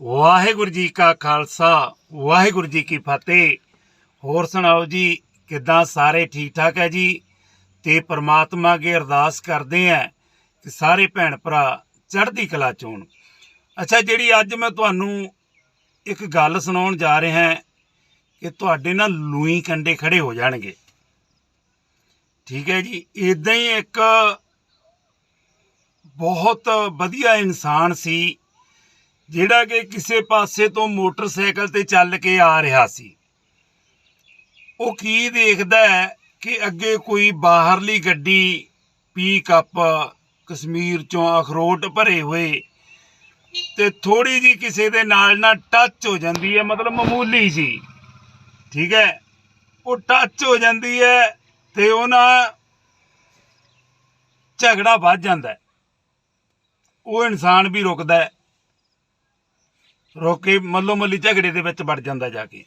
ਵਾਹਿਗੁਰੂ ਜੀ ਕਾ ਖਾਲਸਾ, ਵਾਹਿਗੁਰੂ ਜੀ ਕੀ ਫਤਿਹ। ਹੋਰ ਸੁਣਾਓ ਜੀ, ਕਿੱਦਾਂ ਸਾਰੇ ਠੀਕ ਠਾਕ ਹੈ ਜੀ? ਤੇ ਪ੍ਰਮਾਤਮਾ ਅੱਗੇ ਅਰਦਾਸ ਕਰਦੇ ਆ ਕਿ ਸਾਰੇ ਭੈਣ ਭਰਾ ਚੜ੍ਹਦੀ ਕਲਾ ਚੋਣ ਅੱਛਾ, ਜਿਹੜੀ ਅੱਜ ਮੈਂ ਤੁਹਾਨੂੰ ਇੱਕ ਗੱਲ ਸੁਣਾਉਣ ਜਾ ਰਿਹਾ ਹਾਂ ਕਿ ਤੁਹਾਡੇ ਨਾਲ ਲੂਈ ਕੰਡੇ ਖੜੇ ਹੋ ਜਾਣਗੇ। ਠੀਕ ਹੈ ਜੀ ਇਦਾਂ ਹੀ ਇੱਕ ਬਹੁਤ ਵਧੀਆ ਇਨਸਾਨ ਸੀ ਜਿਹੜਾ ਕਿ ਕਿਸੇ ਪਾਸੇ ਤੋਂ ਮੋਟਰਸਾਈਕਲ ਤੇ ਚੱਲ ਕੇ ਆ ਰਿਹਾ ਸੀ। ਉਹ ਕੀ ਦੇਖਦਾ ਹੈ ਕਿ ਅੱਗੇ ਕੋਈ ਬਾਹਰਲੀ ਗੱਡੀ ਪੀਕ ਪੀਕਅਪ ਕਸ਼ਮੀਰ ਚੋਂ ਅਖਰੋਟ ਭਰੇ ਹੋਏ ਤੇ ਥੋੜੀ ਜੀ ਕਿਸੇ ਦੇ ਨਾਲ ਨਾ ਟੱਚ ਹੋ ਜਾਂਦੀ ਹੈ, ਮਤਲਬ ਮਾਮੂਲੀ ਜੀ। ਠੀਕ ਹੈ? ਉਹ ਟੱਚ ਹੋ ਜਾਂਦੀ ਹੈ ਤੇ ਉਹਨਾਂ ਝਗੜਾ ਵੱਧ ਜਾਂਦਾ ਉਹ ਇਨਸਾਨ ਵੀ ਰੁਕਦਾ ਹੈ। ਰੁਕ ਕੇ ਮੱਲੋ ਮੱਲੀ ਝਗੜੇ ਦੇ ਵਿੱਚ ਵੜ ਜਾਂਦਾ ਜਾ ਕੇ।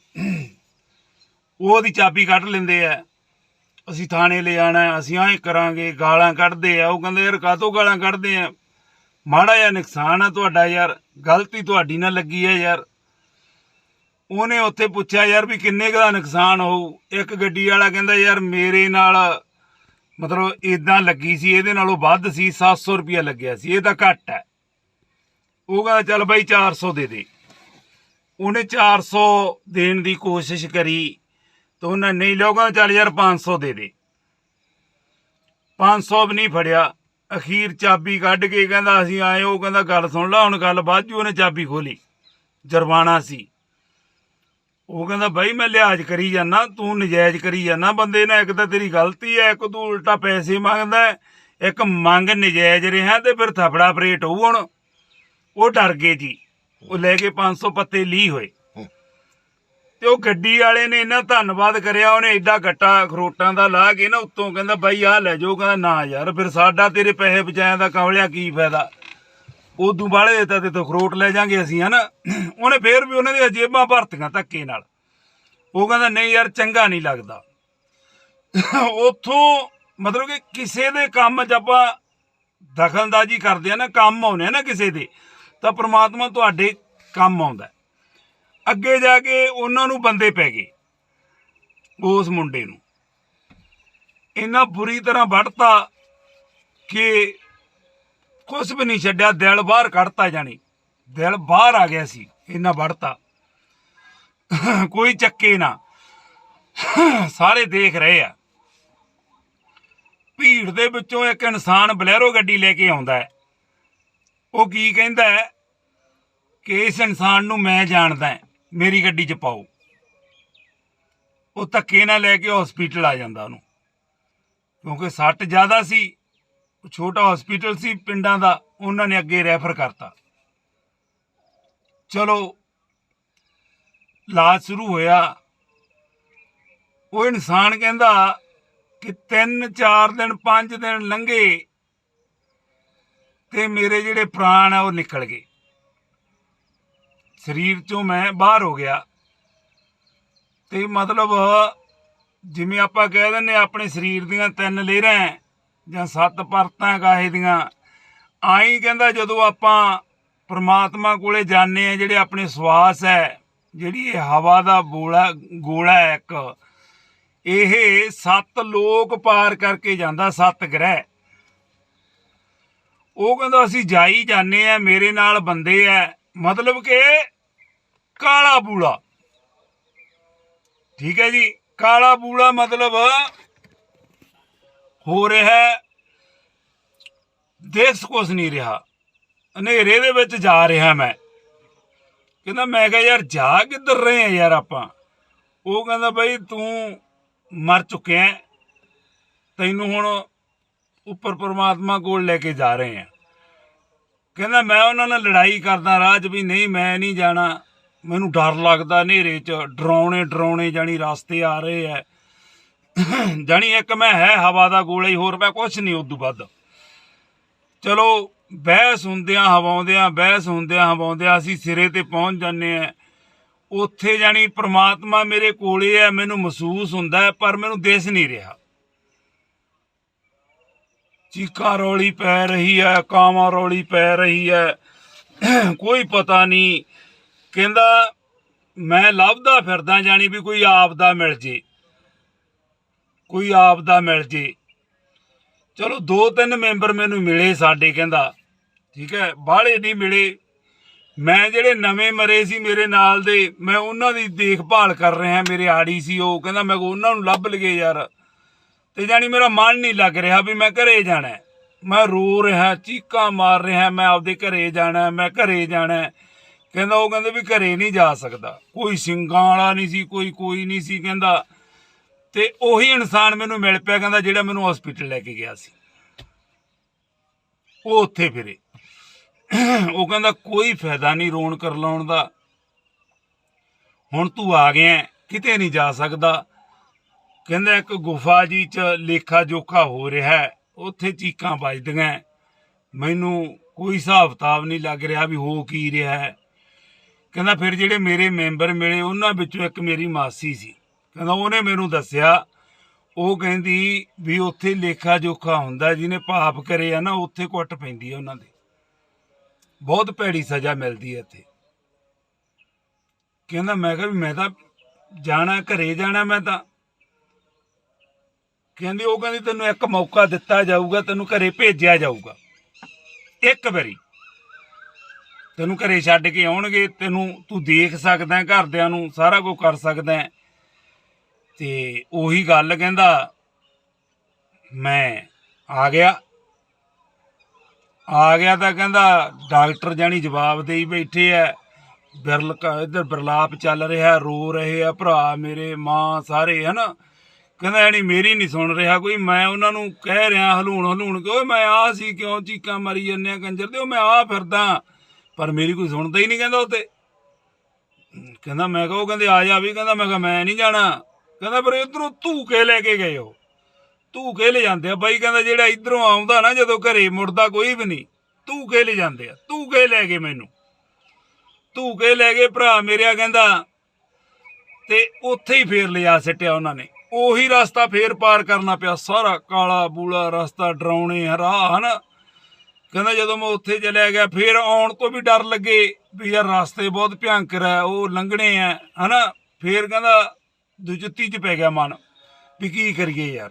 ਉਹ ਉਹਦੀ ਚਾਬੀ ਕੱਢ ਲੈਂਦੇ ਆ। ਅਸੀਂ ਥਾਣੇ ਲੈ ਜਾਣਾ ਅਸੀਂ ਆਏ ਕਰਾਂਗੇ, ਗਾਲਾਂ ਕੱਢਦੇ ਆ। ਉਹ ਕਹਿੰਦੇ, ਯਾਰ ਕਾਹਤੋਂ ਗਾਲਾਂ ਕੱਢਦੇ ਆ? ਮਾੜਾ ਜਿਹਾ ਨੁਕਸਾਨ ਆ ਤੁਹਾਡਾ ਯਾਰ, ਗਲਤੀ ਤੁਹਾਡੀ ਨਾਲ ਲੱਗੀ ਹੈ ਯਾਰ। ਉਹਨੇ ਉੱਥੇ ਪੁੱਛਿਆ, ਯਾਰ ਵੀ ਕਿੰਨੇ ਕੁ ਦਾ ਨੁਕਸਾਨ ਹੋਊ? ਇੱਕ ਗੱਡੀ ਵਾਲਾ ਕਹਿੰਦਾ, ਯਾਰ ਮੇਰੇ ਨਾਲ ਮਤਲਬ ਇਦਾਂ ਲੱਗੀ ਸੀ, ਇਹਦੇ ਨਾਲੋਂ ਵੱਧ ਸੀ 700 ਰੁਪਇਆ ਲੱਗਿਆ ਸੀ, ਇਹ ਤਾਂ ਘੱਟ ਹੈ। ਉਹ ਕਹਿੰਦਾ, ਚੱਲ ਬਾਈ 400 ਦੇ ਦੇ। ਉਹਨੇ 400 ਦੇਣ ਦੀ ਕੋਸ਼ਿਸ਼ ਕਰੀ ਤਾਂ ਉਹਨਾਂ ਨਹੀਂ ਲੋਗਾ ਚੱਲ ਯਾਰ 500 ਦੇ ਦੇ। 500 ਵੀ ਨਹੀਂ ਫੜਿਆ। ਅਖੀਰ ਚਾਬੀ ਕੱਢ ਕੇ ਕਹਿੰਦਾ, ਅਸੀਂ ਆਏ ਉਹ ਕਹਿੰਦਾ, ਗੱਲ ਸੁਣ ਲਾ, ਹੁਣ ਗੱਲ ਬਾਅਦ ਚ ਉਹਨੇ ਚਾਬੀ ਖੋਲੀ। ਜੁਰਮਾਨਾ ਸੀ। ਉਹ ਕਹਿੰਦਾ, ਬਾਈ ਮੈਂ ਲਿਹਾਜ਼ ਕਰੀ ਜਾਨਾ, ਤੂੰ ਨਜਾਇਜ਼ ਕਰੀ ਜਾਨਾ, ਬੰਦੇ ਨਾਲ ਇੱਕ ਤਾਂ ਤੇਰੀ ਗਲਤੀ ਹੈ, ਇੱਕ ਤੂੰ ਉਲਟਾ ਪੈਸੇ ਮੰਗਦਾ ਇੱਕ ਮੰਗ ਨਜਾਇਜ਼ ਰਿਹਾ ਤੇ ਫਿਰ ਥਪੜਾ ਪਰੇਟ ਹੋਊ ਹੁਣ। ਉਹ ਡਰ ਗਏ ਜੀ। ਉਹ ਲੈ ਕੇ 500 ਪੱਤੇ ਲੀ ਹੋਏ। ਤੇ ਉਹ ਗੱਡੀ ਵਾਲੇ ਨੇ ਇੰਨਾ ਧੰਨਵਾਦ ਕਰਿਆ, ਉਹਨੇ ਐਡਾ ਗੱਟਾ ਖਰੋਟਾਂ ਦਾ ਲਾ ਕੇ ਨਾ ਉੱਤੋਂ ਕਹਿੰਦਾ, ਬਾਈ, ਆਹ ਲੈ ਜਾਓ। ਕਹਿੰਦਾ, ਨਾ ਯਾਰ, ਫਿਰ ਸਾਡਾ ਤੇਰੇ ਪੈਸੇ ਬਚਾਇਆ ਦਾ ਕਮਲਿਆ ਕੀ ਫਾਇਦਾ? ਉਦੋਂ ਬਾਲੇ ਦਿੱਤਾ ਤੇ ਤੋਂ ਖਰੋਟ ਲੈ ਜਾਾਂਗੇ ਅਸੀਂ, ਹਨਾ? ਉਹਨੇ ਫੇਰ ਵੀ ਉਹਨਾਂ ਦੀਆਂ ਜੇਬਾਂ ਭਰਤੀਆਂ ਧੱਕੇ ਨਾਲ। ਉਹ ਕਹਿੰਦਾ, ਨਹੀਂ ਯਾਰ, ਚੰਗਾ ਨਹੀਂ ਲੱਗਦਾ। ਉਥੋਂ ਮਤਲਬ ਕਿ ਕਿਸੇ ਦੇ ਕੰਮ 'ਚ ਆਪਾਂ ਦਖਲਅੰਦਾਜ਼ੀ ਕਰਦੇ ਆ ਨਾ, ਕੰਮ ਆਉਨੇ ਆ ਨਾ ਕਿਸੇ ਦੇ। ਤਾਂ ਪ੍ਰਮਾਤਮਾ ਤੁਹਾਡੇ ਕੰਮ ਆਉਂਦਾ ਅੱਗੇ ਜਾ ਕੇ ਉਹਨਾਂ ਨੂੰ ਬੰਦੇ ਪੈ ਗਏ, ਉਸ ਮੁੰਡੇ ਨੂੰ। ਇੰਨਾ ਬੁਰੀ ਤਰ੍ਹਾਂ ਵੱਢਤਾ ਕਿ ਕੁਛ ਵੀ ਨਹੀਂ ਛੱਡਿਆ, ਦਿਲ ਬਾਹਰ ਕੱਢਤਾ ਜਾਣੀ। ਦਿਲ ਬਾਹਰ ਆ ਗਿਆ ਸੀ, ਇੰਨਾ ਵੱਢਤਾ। ਕੋਈ ਚੱਕੇ ਨਾ। ਸਾਰੇ ਦੇਖ ਰਹੇ ਆ। ਭੀੜ ਦੇ ਵਿੱਚੋਂ ਇੱਕ ਇਨਸਾਨ ਬਲੈਰੋ ਗੱਡੀ ਲੈ ਕੇ ਆਉਂਦਾ ਹੈ। ਉਹ ਕੀ ਕਹਿੰਦਾ ਕਿ ਇਸ ਇਨਸਾਨ ਨੂੰ ਮੈਂ ਜਾਣਦਾ ਮੇਰੀ ਗੱਡੀ 'ਚ ਪਾਓ। ਉਹ ਧੱਕੇ ਨਾਲ ਲੈ ਕੇ ਹਸਪੀਟਲ ਆ ਜਾਂਦਾ ਉਹਨੂੰ। ਕਿਉਂਕਿ ਸੱਟ ਜ਼ਿਆਦਾ ਸੀ ਛੋਟਾ ਹਸਪੀਟਲ ਸੀ ਪਿੰਡਾਂ ਦਾ, ਉਹਨਾਂ ਨੇ ਅੱਗੇ ਰੈਫਰ ਕਰਤਾ। ਚਲੋ, ਇਲਾਜ ਸ਼ੁਰੂ ਹੋਇਆ। ਉਹ ਇਨਸਾਨ ਕਹਿੰਦਾ ਕਿ 3 4 ਦਿਨ 5 ਦਿਨ ਲੰਘੇ। ਤੇ ਮੇਰੇ ਜਿਹੜੇ ਪ੍ਰਾਣ ਆ ਉਹ ਨਿਕਲ ਗਏ। ਸਰੀਰ ਚੋਂ ਮੈਂ ਬਾਹਰ ਹੋ ਗਿਆ। ਤੇ ਮਤਲਬ ਜਿਵੇਂ ਆਪਾਂ ਕਹਿ ਦਿੰਨੇ ਆ, ਆਪਣੇ ਸਰੀਰ ਦੀਆਂ ਤਿੰਨ ਲੇਰਾਂ ਜਾਂ ਸੱਤ ਪਰਤਾਂ ਗਾਹੇ ਦੀਆਂ ਆਈ ਕਹਿੰਦਾ ਜਦੋਂ ਆਪਾਂ ਪਰਮਾਤਮਾ ਕੋਲੇ ਜਾਂਦੇ ਆ ਜਿਹੜੇ ਆਪਣੇ ਸਵਾਸ ਹੈ ਜਿਹੜੀ ਇਹ ਹਵਾ ਦਾ ਬੋਲਾ ਗੋਲਾ ਹੈ ਇੱਕ ਇਹ ਸੱਤ ਲੋਕ ਪਾਰ ਕਰਕੇ ਜਾਂਦਾ ਸੱਤ ਗ੍ਰਹਿ। ਉਹ ਕਹਿੰਦਾ ਅਸੀਂ ਜਾਈ ਜਾਂਦੇ ਆ ਮੇਰੇ ਨਾਲ ਬੰਦੇ ਆ। ਮਤਲਬ ਕਿ ਕਾਲਾ ਬੂਲਾ। ਠੀਕ ਹੈ ਜੀ ਕਾਲਾ ਬੂਲਾ ਮਤਲਬ ਹੋ ਰਿਹਾ ਹੈ, ਦੇਖ ਕੁਛ ਨਹੀਂ ਰਿਹਾ। ਹਨੇਰੇ ਦੇ ਵਿੱਚ ਜਾ ਰਿਹਾ ਮੈਂ। ਕਹਿੰਦਾ ਮੈਂ ਕਿਹਾ ਯਾਰ ਜਾ ਕਿੱਧਰ ਰਹੇ ਆ ਯਾਰ ਆਪਾਂ? ਉਹ ਕਹਿੰਦਾ ਬਈ ਤੂੰ ਮਰ ਚੁੱਕਿਆ ਤੈਨੂੰ ਹੁਣ ਉੱਪਰ ਪਰਮਾਤਮਾ ਕੋਲ ਲੈ ਕੇ ਜਾ ਰਹੇ ਆ ਕਹਿੰਦਾ, ਮੈਂ ਉਹਨਾਂ ਨਾਲ ਲੜਾਈ ਕਰਦਾ, ਰਾਹ 'ਚ ਵੀ ਨਹੀਂ, ਮੈਂ ਨਹੀਂ ਜਾਣਾ। ਮੈਨੂੰ ਡਰ ਲੱਗਦਾ, ਹਨੇਰੇ 'ਚ ਡਰਾਉਣੇ ਡਰਾਉਣੇ ਜਾਣੀ ਰਸਤੇ ਆ ਰਹੇ ਐ। ਜਾਣੀ ਇੱਕ ਮੈਂ ਹੈ ਹਵਾ ਦਾ ਗੋਲਾ ਹੀ, ਹੋਰ ਮੈਂ ਕੁਛ ਨਹੀਂ ਉਦੋਂ ਵੱਧ। ਚਲੋ, ਬਹਿਸ ਹੁੰਦਿਆਂ ਹਵਾਉਂਦਿਆਂ, ਬਹਿਸ ਹੁੰਦਿਆਂ ਹਵਾਉਂਦਿਆਂ ਅਸੀਂ ਸਿਰੇ ਤੇ ਪਹੁੰਚ ਜਾਂਦੇ ਆ ਉੱਥੇ ਜਾਣੀ ਪ੍ਰਮਾਤਮਾ ਮੇਰੇ ਕੋਲੇ ਹੈ ਮੈਨੂੰ ਮਹਿਸੂਸ ਹੁੰਦਾ ਪਰ ਮੈਨੂੰ ਦਿਸ ਨਹੀਂ ਰਿਹਾ। ਚੀਕਾਂ ਰੌਲੀ ਪੈ ਰਹੀ ਹੈ, ਕਾਵਾਂ ਰੌਲੀ ਪੈ ਰਹੀ ਹੈ। ਕੋਈ ਪਤਾ ਨਹੀਂ, ਕਹਿੰਦਾ, ਮੈਂ ਲੱਭਦਾ ਫਿਰਦਾ ਜਾਣੀ ਵੀ ਕੋਈ ਆਪ ਦਾ ਮਿਲ ਜੇ। ਕੋਈ ਆਪ ਦਾ ਮਿਲ ਜੇ। ਚਲੋ ਦੋ ਤਿੰਨ ਮੈਂਬਰ ਮੈਨੂੰ ਮਿਲੇ ਸਾਡੇ, ਕਹਿੰਦਾ। ਠੀਕ ਹੈ, ਬਾਹਲੇ ਨਹੀਂ ਮਿਲੇ। ਮੈਂ ਜਿਹੜੇ ਨਵੇਂ ਮਰੇ ਸੀ ਮੇਰੇ ਨਾਲ ਦੇ, ਮੈਂ ਉਹਨਾਂ ਦੀ ਦੇਖਭਾਲ ਕਰ ਰਿਹਾ, ਮੇਰੇ ਆੜੀ ਸੀ ਉਹ। ਕਹਿੰਦਾ, ਮੈਂ ਉਹਨਾਂ ਨੂੰ ਲੱਭ ਲਈਏ ਯਾਰ। ਤੇ ਜਾਣੀ ਮੇਰਾ ਮਨ ਨਹੀਂ ਲੱਗ ਰਿਹਾ ਵੀ ਮੈਂ ਘਰੇ ਜਾਣਾ ਮੈਂ ਰੋ ਰਿਹਾ, ਚੀਕਾਂ ਮਾਰ ਰਿਹਾ, ਮੈਂ ਆਪਦੇ ਘਰੇ ਜਾਣਾ ਮੈਂ ਘਰੇ ਜਾਣਾ ਕਹਿੰਦਾ, ਉਹ ਕਹਿੰਦੇ ਵੀ ਘਰੇ ਨਹੀਂ ਜਾ ਸਕਦਾ। ਕੋਈ ਸਿੰਘਾਂ ਵਾਲਾ ਨਹੀਂ ਸੀ, ਕੋਈ ਕੋਈ ਨਹੀਂ ਸੀ ਕਹਿੰਦਾ। ਤੇ ਉਹੀ ਇਨਸਾਨ ਮੈਨੂੰ ਮਿਲ ਪਿਆ, ਕਹਿੰਦਾ ਜਿਹੜਾ ਮੈਨੂੰ ਹਸਪੀਟਲ ਲੈ ਕੇ ਗਿਆ ਸੀ। ਉਹ ਉੱਥੇ ਫਿਰੇ। ਉਹ ਕਹਿੰਦਾ, ਕੋਈ ਫਾਇਦਾ ਨਹੀਂ ਰੋਣ ਕਰ ਲਾਉਣ ਦਾ। ਹੁਣ ਤੂੰ ਆ ਗਿਆ ਕਿਤੇ ਨਹੀਂ ਜਾ ਸਕਦਾ। ਕਹਿੰਦਾ ਇੱਕ ਗੁਫਾ ਜੀ ਚ ਲੇਖਾ ਜੋਖਾ ਹੋ ਰਿਹਾ ਉੱਥੇ ਚੀਕਾਂ ਵੱਜਦੀਆਂ ਮੈਨੂੰ ਕੋਈ ਹਿਸਾਬ ਕਿਤਾਬ ਨਹੀਂ ਲੱਗ ਰਿਹਾ ਵੀ ਹੋ ਕੀ ਰਿਹਾ ਹੈ। ਕਹਿੰਦਾ ਫਿਰ ਜਿਹੜੇ ਮੇਰੇ ਮੈਂਬਰ ਮਿਲੇ, ਉਹਨਾਂ ਵਿੱਚੋਂ ਇੱਕ ਮੇਰੀ ਮਾਸੀ ਸੀ। ਕਹਿੰਦਾ ਉਹਨੇ ਮੈਨੂੰ ਦੱਸਿਆ, ਉਹ ਕਹਿੰਦੀ ਵੀ ਉੱਥੇ ਲੇਖਾ ਜੋਖਾ ਹੁੰਦਾ ਜਿਹਨੇ ਪਾਪ ਕਰੇ ਆ ਨਾ, ਉੱਥੇ ਕੁੱਟ ਪੈਂਦੀ ਹੈ ਉਹਨਾਂ ਦੇ। ਬਹੁਤ ਭੈੜੀ ਸਜ਼ਾ ਮਿਲਦੀ ਹੈ ਇੱਥੇ। ਕਹਿੰਦਾ ਮੈਂ ਕਿਹਾ ਵੀ ਮੈਂ ਤਾਂ ਜਾਣਾ, ਘਰੇ ਜਾਣਾ ਮੈਂ ਤਾਂ। ਕਹਿੰਦੀ, ਉਹ ਕਹਿੰਦੀ, ਤੈਨੂੰ ਇੱਕ ਮੌਕਾ ਦਿੱਤਾ ਜਾਊਗਾ, ਤੈਨੂੰ ਘਰੇ ਭੇਜਿਆ ਜਾਊਗਾ। ਇੱਕ ਵਾਰੀ। ਤੈਨੂੰ ਘਰੇ ਛੱਡ ਕੇ ਆਉਣਗੇ, ਤੈਨੂੰ ਤੂੰ ਦੇਖ ਸਕਦਾ ਘਰਦਿਆਂ ਨੂੰ ਸਾਰਾ ਕੁਝ ਕਰ ਸਕਦਾ ਤੇ ਉਹੀ ਗੱਲ ਕਹਿੰਦਾ, ਮੈਂ ਆ ਗਿਆ। ਆ ਗਿਆ ਤਾਂ ਕਹਿੰਦਾ, ਡਾਕਟਰ ਜਾਨੀ ਜਵਾਬ ਦੇਈ ਬੈਠੇ ਐ ਬਿਰਲ ਕ- ਇੱਧਰ ਬਰਲਾਪ ਚੱਲ ਰਿਹਾ, ਰੋ ਰਹੇ ਆ, ਭਰਾ ਮੇਰੇ, ਮਾਂ ਸਾਰੇ, ਹਨਾ? ਕਹਿੰਦਾ ਯਾਨੀ ਮੇਰੀ ਨਹੀਂ ਸੁਣ ਰਿਹਾ ਕੋਈ, ਮੈਂ ਉਹਨਾਂ ਨੂੰ ਕਹਿ ਰਿਹਾ ਹਲੂਣ ਹਲੂਣ ਕਿ ਓਏ ਮੈਂ ਆ ਸੀ ਕਿਉਂ ਚੀਕਾਂ ਮਾਰੀ ਜੰਨੇ ਕੰਜਰ ਦੇ, ਉਹ ਮੈਂ ਆ ਫਿਰਦਾ, ਪਰ ਮੇਰੀ ਕੋਈ ਸੁਣਦਾ ਹੀ ਨਹੀਂ ਕਹਿੰਦਾ ਉੱਤੇ। ਕਹਿੰਦਾ ਮੈਂ ਕਹਾਂ, ਉਹ ਕਹਿੰਦੇ ਆ ਜਾ ਵੀ, ਕਹਿੰਦਾ ਮੈਂ ਕਿਹਾ ਮੈਂ ਨਹੀਂ ਜਾਣਾ। ਕਹਿੰਦਾ ਪਰ ਇਧਰੋਂ ਧੂਕੇ ਲੈ ਕੇ ਗਏ ਉਹ। ਧੂਕੇ ਲੈ ਜਾਂਦੇ ਆ, ਬਾਈ ਕਹਿੰਦਾ ਜਿਹੜਾ ਇਧਰੋਂ ਆਉਂਦਾ ਨਾ ਜਦੋਂ ਘਰੇ ਮੁੜਦਾ ਕੋਈ ਵੀ ਨਹੀਂ ਧੂਕੇ ਲੈ ਜਾਂਦੇ ਆ, ਧੂਕੇ ਲੈ ਗਏ ਮੈਨੂੰ। ਧੂਕੇ ਲੈ ਗਏ ਭਰਾ ਮੇਰਿਆ ਕਹਿੰਦਾ, ਤੇ ਉੱਥੇ ਹੀ ਫੇਰ ਲਿਆ ਸਿੱਟਿਆ ਉਹਨਾਂ ਨੇ। ਉਹੀ ਰਸਤਾ ਫੇਰ ਪਾਰ ਕਰਨਾ ਪਿਆ। ਸਾਰਾ ਕਾਲਾ ਬੂਲਾ ਰਸਤਾ ਡਰਾਉਣੇ ਹਰਾ ਹਨਾ ਕਹਿੰਦਾ ਜਦੋਂ ਮੈਂ ਉੱਥੇ ਚਲਿਆ ਗਿਆ, ਫੇਰ ਆਉਣ ਤੋਂ ਵੀ ਡਰ ਲੱਗੇ ਵੀ ਯਾਰ ਰਸਤੇ ਬਹੁਤ ਭਿਆਨਕ ਹੈ, ਉਹ ਲੰਘਣੇ ਆ, ਹਨਾ? ਫੇਰ ਕਹਿੰਦਾ ਦੁਜੱਤੀ ਚ ਪੈ ਗਿਆ ਮਨ ਵੀ ਕੀ ਕਰੀਏ ਯਾਰ।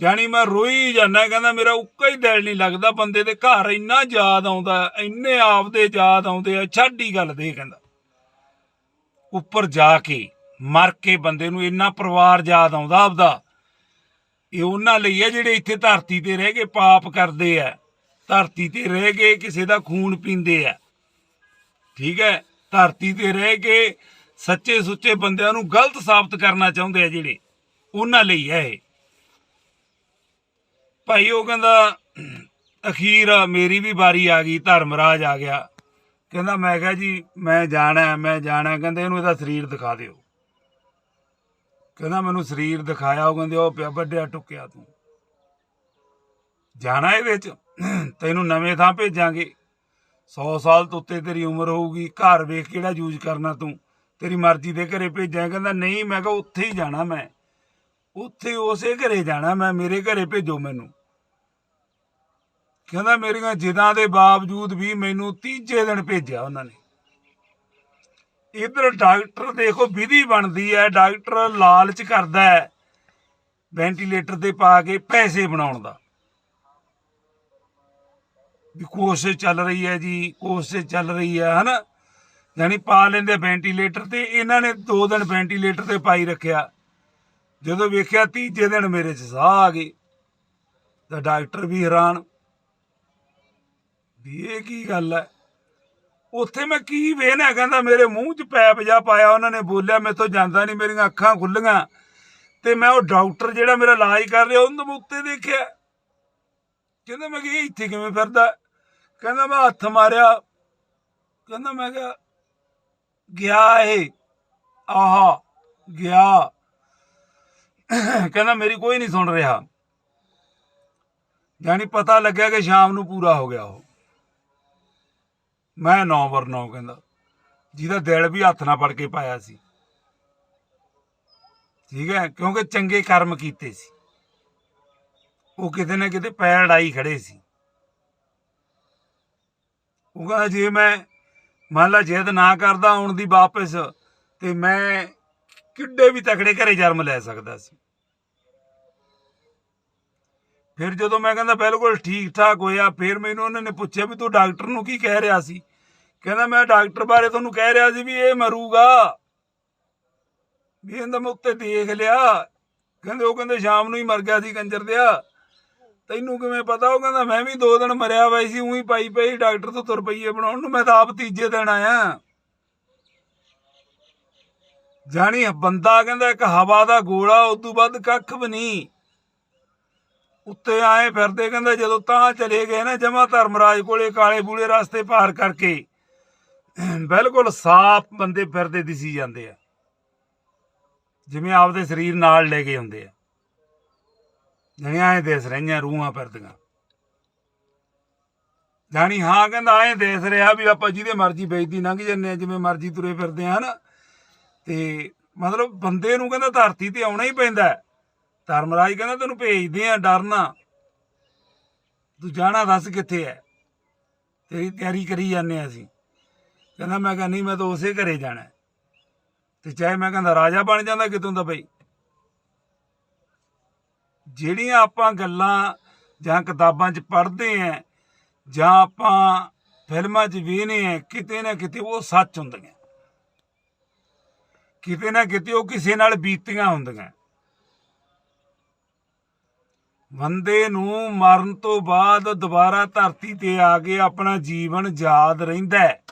ਜਾਣੀ ਮੈਂ ਰੋਈ ਜਾਂਦਾ, ਕਹਿੰਦਾ ਮੇਰਾ ਉੱਕਾ ਹੀ ਦਿਲ ਨਹੀਂ ਲੱਗਦਾ, ਬੰਦੇ ਦੇ ਘਰ ਇੰਨਾ ਯਾਦ ਆਉਂਦਾ, ਇੰਨੇ ਆਪਦੇ ਯਾਦ ਆਉਂਦੇ ਆ, ਛੱਡ ਹੀ ਗੱਲ ਦੇ, ਕਹਿੰਦਾ। ਉੱਪਰ ਜਾ ਕੇ ਮਰ ਕੇ ਬੰਦੇ ਨੂੰ ਇੰਨਾ ਪਰਿਵਾਰ ਯਾਦ ਆਉਂਦਾ ਆਪਦਾ। ਇਹ ਉਹਨਾਂ ਲਈ ਹੈ ਜਿਹੜੇ ਇੱਥੇ ਧਰਤੀ ਤੇ ਰਹਿ ਕੇ ਪਾਪ ਕਰਦੇ ਆ। ਧਰਤੀ ਤੇ ਰਹਿ ਕੇ ਕਿਸੇ ਦਾ ਖੂਨ ਪੀਂਦੇ ਆ। ਠੀਕ ਹੈ? ਧਰਤੀ ਤੇ ਰਹਿ ਕੇ ਸੱਚੇ ਸੁੱਚੇ ਬੰਦਿਆਂ ਨੂੰ ਗਲਤ ਸਾਬਤ ਕਰਨਾ ਚਾਹੁੰਦੇ ਆ ਜਿਹੜੇ। ਉਹਨਾਂ ਲਈ ਹੈ ਇਹ। ਭਾਈ ਉਹ ਕਹਿੰਦਾ, ਅਖੀਰ ਮੇਰੀ ਵੀ ਵਾਰੀ ਆ ਗਈ, ਧਰਮਰਾਜ ਆ ਗਿਆ। ਕਹਿੰਦਾ, ਮੈਂ ਕਿਹਾ ਜੀ, ਮੈਂ ਜਾਣਾ ਮੈਂ ਜਾਣਾ। ਹੈ। ਕਹਿੰਦੇ, ਇਹਨੂੰ ਇਹਦਾ ਸਰੀਰ ਦਿਖਾ ਦਿਓ। ਕਹਿੰਦਾ ਮੈਨੂੰ ਸਰੀਰ ਦਿਖਾਇਆ, ਉਹ ਕਹਿੰਦੇ, ਉਹ ਪਿਆ ਵੱਡਿਆ ਟੁੱਕਿਆ ਤੂੰ। ਜਾਣਾ ਇਹਦੇ ਚ ਤੈਨੂੰ ਨਵੇਂ ਥਾਂ ਭੇਜਾਂਗੇ। 100 ਸਾਲ ਤੋਂ ਉੱਤੇ ਤੇਰੀ ਉਮਰ ਹੋਊਗੀ, ਘਰ ਵੇਖ ਕਿਹੜਾ ਯੂਜ਼ ਕਰਨਾ ਤੂੰ। ਤੇਰੀ ਮਰਜ਼ੀ ਦੇ ਘਰੇ ਭੇਜਾਂ ਕਹਿੰਦਾ ਨਹੀਂ, ਮੈਂ ਕਿਹਾ ਉੱਥੇ ਹੀ ਜਾਣਾ ਮੈਂ। ਉੱਥੇ ਉਸੇ ਘਰੇ ਜਾਣਾ ਮੈਂ, ਮੇਰੇ ਘਰੇ ਭੇਜੋ ਮੈਨੂੰ। ਕਹਿੰਦਾ ਮੇਰੀਆਂ ਜਿਦਾਂ ਦੇ ਬਾਵਜੂਦ ਵੀ ਮੈਨੂੰ ਤੀਜੇ ਦਿਨ ਭੇਜਿਆ ਉਹਨਾਂ ਨੇ। ਇਧਰ ਡਾਕਟਰ ਦੇਖੋ ਵਿਧੀ ਬਣਦੀ ਹੈ, ਡਾਕਟਰ ਲਾਲਚ ਕਰਦਾ ਹੈ ਵੈਂਟੀਲੇਟਰ ਤੇ ਪਾ ਕੇ ਪੈਸੇ ਬਣਾਉਣ ਦਾ। ਵੀ ਕੋਸ਼ਿਸ਼ ਚੱਲ ਰਹੀ ਹੈ ਜੀ, ਕੋਸ਼ਿਸ਼ ਚੱਲ ਰਹੀ ਹੈ, ਹਨਾ? ਯਾਨੀ ਪਾ ਲੈਂਦੇ ਵੈਂਟੀਲੇਟਰ ਤੇ, ਇਹਨਾਂ ਨੇ ਦੋ ਦਿਨ ਵੈਂਟੀਲੇਟਰ ਤੇ ਪਾਈ ਰੱਖਿਆ। ਜਦੋਂ ਵੇਖਿਆ ਤੀਜੇ ਦਿਨ ਮੇਰੇ 'ਚ ਸਾਹ ਆ ਗਏ, ਤਾਂ ਡਾਕਟਰ ਵੀ ਹੈਰਾਨ। ਵੀ ਇਹ ਕੀ ਗੱਲ ਹੈ? ਉੱਥੇ ਮੈਂ ਕੀ ਵੇਖਣਾ ਕਹਿੰਦਾ ਮੇਰੇ ਮੂੰਹ 'ਚ ਪੈਪ ਜਾ ਪਾਇਆ ਉਹਨਾਂ ਨੇ ਬੋਲਿਆ, ਮੈਥੋਂ ਜਾਂਦਾ ਨਹੀਂ ਮੇਰੀਆਂ ਅੱਖਾਂ ਖੁੱਲੀਆਂ ਤੇ ਮੈਂ ਉਹ ਡਾਕਟਰ ਜਿਹੜਾ ਮੇਰਾ ਇਲਾਜ ਕਰ ਰਿਹਾ, ਉਹਨੂੰ ਮੈਂ ਦੇਖਿਆ। ਕਹਿੰਦਾ, ਮੈਂ ਕਿ ਇੱਥੇ ਕਿਵੇਂ ਫਿਰਦਾ? ਕਹਿੰਦਾ, ਮੈਂ ਹੱਥ ਮਾਰਿਆ। ਕਹਿੰਦਾ, ਮੈਂ ਕਿਹਾ, ਗਿਆ ਇਹ। ਆਹਾ, ਗਿਆ। ਕਹਿੰਦਾ, ਮੇਰੀ ਕੋਈ ਨਹੀਂ ਸੁਣ ਰਿਹਾ। ਯਾਨੀ ਪਤਾ ਲੱਗਿਆ ਕਿ ਸ਼ਾਮ ਨੂੰ ਪੂਰਾ ਹੋ ਗਿਆ ਉਹ। ਮੈਂ 9 ਵਰ 9 ਕਹਿੰਦਾ। ਜਿਹਦਾ ਦਿਲ ਵੀ ਹੱਥ ਨਾਲ ਫੜ ਕੇ ਪਾਇਆ ਸੀ। ਠੀਕ ਹੈ, ਕਿਉਂਕਿ ਚੰਗੇ ਕਰਮ ਕੀਤੇ ਸੀ। ਉਹ ਕਿਤੇ ਨਾ ਕਿਤੇ ਪੈਰ ਲੜਾਈ ਖੜੇ ਸੀ। ਉਹ ਕਹਿੰਦਾ, ਜੇ ਮੈਂ, ਮੰਨ ਲਾ ਜਿੱਦ ਨਾ ਕਰਦਾ ਆਉਣ ਦੀ ਵਾਪਸ, ਤੇ ਮੈਂ ਕਿੱਡੇ ਵੀ ਤਕੜੇ ਘਰੇ ਜਨਮ ਲੈ ਸਕਦਾ ਸੀ। ਫਿਰ ਜਦੋਂ ਮੈਂ ਕਹਿੰਦਾ ਬਿਲਕੁਲ ਠੀਕ ਠਾਕ ਹੋਇਆ, ਫਿਰ ਮੈਨੂੰ ਉਹਨਾਂ ਨੇ ਪੁੱਛਿਆ ਵੀ ਤੂੰ ਡਾਕਟਰ ਨੂੰ ਕੀ ਕਹਿ ਰਿਹਾ ਸੀ? ਕਹਿੰਦਾ ਮੈਂ ਡਾਕਟਰ ਬਾਰੇ ਤੁਹਾਨੂੰ ਕਹਿ ਰਿਹਾ ਸੀ ਵੀ ਇਹ ਮਰੂਗਾ। ਵੀ ਇਹਦਾ ਮੈਂ ਉੱਤੇ ਦੇਖ ਲਿਆ। ਕਹਿੰਦੇ ਉਹ ਕਹਿੰਦੇ ਸ਼ਾਮ ਨੂੰ ਹੀ ਮਰ ਗਿਆ ਸੀ ਕੰਜਰ ਦਿਆ। ਤੈਨੂੰ ਕਿਵੇਂ ਪਤਾ? ਉਹ ਕਹਿੰਦਾ ਮੈਂ ਵੀ ਦੋ ਦਿਨ ਮਰਿਆ ਹੋਇਆ ਸੀ, ਉਹੀ ਪਾਈ ਪਈ ਡਾਕਟਰ ਤੋਂ ਤੁਰ ਪਈਏ ਬਣਾਉਣ ਨੂੰ। ਮੈਂ ਤਾਂ ਆਪ ਤੀਜੇ ਦਿਨ ਆਇਆ। ਜਾਣੀ ਬੰਦਾ ਕਹਿੰਦਾ ਇੱਕ ਹਵਾ ਦਾ ਗੋਲਾ, ਉਸ ਤੋਂ ਵੱਧ ਕੱਖ ਵੀ ਨਹੀਂ। ਉੱਤੇ ਆਏ ਫਿਰਦੇ, ਕਹਿੰਦੇ ਜਦੋਂ ਤਾਂ ਚਲੇ ਗਏ ਨਾ ਜਮਾ ਧਰਮਰਾਜ ਕੋਲੇ ਕਾਲੇ ਬੂਲੇ ਰਸਤੇ ਪਾਰ ਕਰਕੇ, ਬਿਲਕੁਲ ਸਾਫ਼ ਬੰਦੇ ਫਿਰਦੇ ਦਿਸੀ ਜਾਂਦੇ ਆ। ਜਿਵੇਂ ਆਪਦੇ ਸਰੀਰ ਨਾਲ ਲੈ ਕੇ ਆਉਂਦੇ ਆ। ਜਿਹੜੀਆਂ ਆਏ ਦੇਸ ਰਹੀਆਂ ਰੂਹਾਂ ਫਿਰਦੀਆਂ। ਜਾਣੀ ਹਾਂ ਕਹਿੰਦਾ ਆਏ ਦੇਸ ਰਿਹਾ ਵੀ ਆਪਾਂ ਜਿਹਦੇ ਮਰਜ਼ੀ ਵੇਚਦੀ ਲੰਘ ਜੰਨੇ ਆ ਜਿਵੇਂ ਮਰਜ਼ੀ ਤੁਰੇ ਫਿਰਦੇ ਆ ਨਾ। ਤੇ ਮਤਲਬ ਬੰਦੇ ਨੂੰ ਕਹਿੰਦਾ ਧਰਤੀ ਤੇ ਆਉਣਾ ਹੀ ਪੈਂਦਾ ਧਰਮਰਾਜ ਕਹਿੰਦਾ ਤੈਨੂੰ ਭੇਜਦੇ ਆ, ਡਰਨਾ। ਤੂੰ ਜਾਣਾ ਦੱਸ ਕਿੱਥੇ ਹੈ ਤੇਰੀ ਤਿਆਰੀ ਕਰੀ ਜਾਂਦੇ ਆ ਅਸੀਂ। ਕਹਿੰਦਾ ਮੈਂ ਕਹਿੰਦਾ ਨਹੀਂ, ਮੈਂ ਤਾਂ ਉਸੇ ਘਰੇ ਜਾਣਾ ਤੇ ਚਾਹੇ ਮੈਂ ਕਹਿੰਦਾ ਰਾਜਾ ਬਣ ਜਾਂਦਾ ਕਿਤੋਂ ਦਾ ਬਈ। ਜਿਹੜੀਆਂ ਆਪਾਂ ਗੱਲਾਂ ਜਾਂ ਕਿਤਾਬਾਂ 'ਚ ਪੜ੍ਹਦੇ ਆਂ ਜਾਂ ਆਪਾਂ ਫਿਲਮਾਂ 'ਚ ਵੇਖਦੇ ਆਂ, ਕਿਤੇ ਨਾ ਕਿਤੇ ਉਹ ਸੱਚ ਹੁੰਦੀਆਂ। ਕਿਤੇ ਨਾ ਕਿਤੇ ਉਹ ਕਿਸੇ ਨਾਲ ਬੀਤੀਆਂ ਹੁੰਦੀਆਂ। ਬੰਦੇ ਨੂੰ ਮਰਨ ਤੋਂ ਬਾਅਦ ਦੁਬਾਰਾ ਧਰਤੀ ਤੇ ਆ ਕੇ ਆਪਣਾ ਜੀਵਨ ਯਾਦ ਰਹਿੰਦਾ ਹੈ।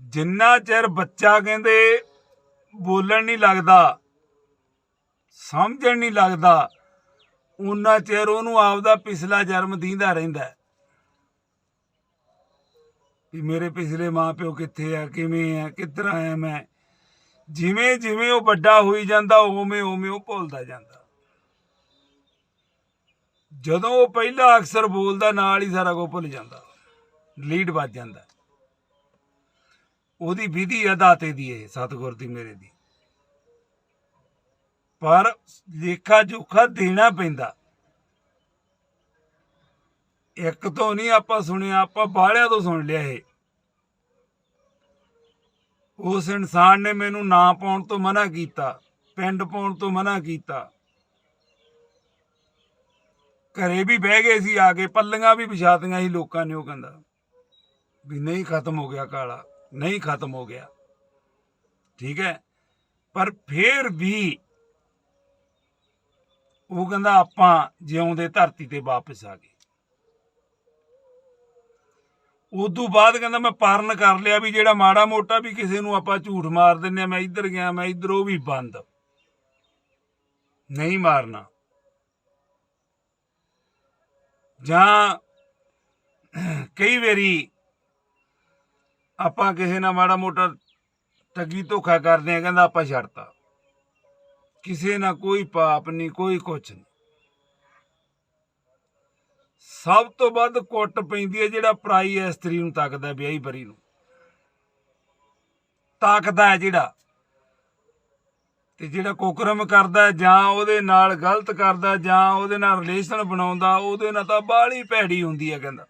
ਜਿੰਨਾ ਚਿਰ ਬੱਚਾ ਕਹਿੰਦੇ ਬੋਲਣ ਨਹੀਂ ਲੱਗਦਾ, ਸਮਝਣ ਨਹੀਂ ਲੱਗਦਾ ਉਨਾ ਚਿਰ ਉਹਨੂੰ ਆਪਦਾ ਪਿਛਲਾ ਜਨਮ ਦੀਂਦਾ ਰਹਿੰਦਾ ਵੀ ਮੇਰੇ ਪਿਛਲੇ ਮਾਪਿਓ ਕਿੱਥੇ ਆ, ਕਿਵੇਂ ਆ, ਕਿੱਧਰ ਆਇਆ ਮੈਂ? ਜਿਵੇਂ ਜਿਵੇਂ ਉਹ ਵੱਡਾ ਹੋਈ ਜਾਂਦਾ, ਉਵੇਂ ਉਵੇਂ ਉਹ ਭੁੱਲਦਾ ਜਾਂਦਾ। ਜਦੋਂ ਉਹ ਪਹਿਲਾ ਅਕਸਰ ਬੋਲਦਾ, ਨਾਲ ਹੀ ਸਾਰਾ ਕੁਝ ਭੁੱਲ ਜਾਂਦਾ। ਲੀਡ ਵੱਜ ਜਾਂਦਾ। ਉਹਦੀ ਵਿਧੀ ਅਦਾਤੇ ਦੀ ਇਹ ਸਤਿਗੁਰ ਦੀ, ਮੇਰੇ ਦੀ। ਪਰ ਲੇਖਾ ਜੋਖਾ ਦੇਣਾ ਪੈਂਦਾ। ਇੱਕ ਤੋਂ ਨਹੀਂ ਆਪਾਂ ਸੁਣਿਆ, ਆਪਾਂ ਬਾਹਲਿਆਂ ਤੋਂ ਸੁਣ ਲਿਆ ਇਹ। ਉਸ ਇਨਸਾਨ ਨੇ ਮੈਨੂੰ ਨਾ ਪਾਉਣ ਤੋਂ ਮਨਾ ਕੀਤਾ, ਪਿੰਡ ਪਾਉਣ ਤੋਂ ਮਨਾ ਕੀਤਾ। ਘਰੇ ਵੀ ਬਹਿ ਗਏ ਸੀ ਆ ਕੇ, ਪੱਲੀਆਂ ਵੀ ਵਿਛਾਤੀਆਂ ਸੀ ਲੋਕਾਂ ਨੇ, ਉਹ ਕਹਿੰਦਾ, ਵੀ ਨਹੀਂ ਖਤਮ ਹੋ ਗਿਆ ਕਾਲਾ, ਨਹੀਂ ਖਤਮ ਹੋ ਗਿਆ। ਠੀਕ ਹੈ? ਪਰ ਫੇਰ ਵੀ ਉਹ ਕਹਿੰਦਾ, ਆਪਾਂ ਜਿਉਂਦੇ ਧਰਤੀ ਤੇ ਵਾਪਸ ਆ ਗਏ। ਉਦੋਂ ਬਾਅਦ ਕਹਿੰਦਾ ਮੈਂ ਪਾਰਨ ਕਰ ਲਿਆ ਵੀ ਜਿਹੜਾ ਮਾੜਾ ਮੋਟਾ ਵੀ ਕਿਸੇ ਨੂੰ ਆਪਾਂ ਝੂਠ ਮਾਰ ਦਿੰਨੇ ਆ ਮੈਂ ਇੱਧਰ ਗਿਆ, ਮੈਂ ਇੱਧਰ, ਉਹ ਵੀ ਬੰਦ। ਨਹੀਂ ਮਾਰਨਾ। ਜਾਂ ਕਈ ਵਾਰੀ ਆਪਾਂ ਕਿਸੇ ਨਾਲ ਮਾੜਾ ਮੋਟਾ ਠੱਗੀ ਧੋਖਾ ਕਰਦੇ ਆ ਕਹਿੰਦਾ ਆਪਾਂ ਛੱਡਤਾ। ਕਿਸੇ ਨਾਲ ਕੋਈ ਪਾਪ ਨਹੀਂ, ਕੋਈ ਕੁਛ ਨਹੀਂ। ਸਭ ਤੋਂ ਵੱਧ ਕੁੱਟ ਪੈਂਦੀ ਹੈ ਜਿਹੜਾ ਪਰਾਈ ਇਸਤਰੀ ਨੂੰ ਤੱਕਦਾ ਵਿਆਹੀ ਬਰੀ ਨੂੰ। ਤਾਕਦਾ ਹੈ ਜਿਹੜਾ। ਤੇ ਜਿਹੜਾ ਕੁਕਰਮ ਕਰਦਾ ਜਾਂ ਉਹਦੇ ਨਾਲ ਗਲਤ ਕਰਦਾ ਜਾਂ ਉਹਦੇ ਨਾਲ ਰਿਲੇਸ਼ਨ ਬਣਾਉਂਦਾ, ਉਹਦੇ ਨਾਲ ਤਾਂ ਬਾਹਲੀ ਭੈੜੀ ਹੁੰਦੀ ਹੈ ਕਹਿੰਦਾ।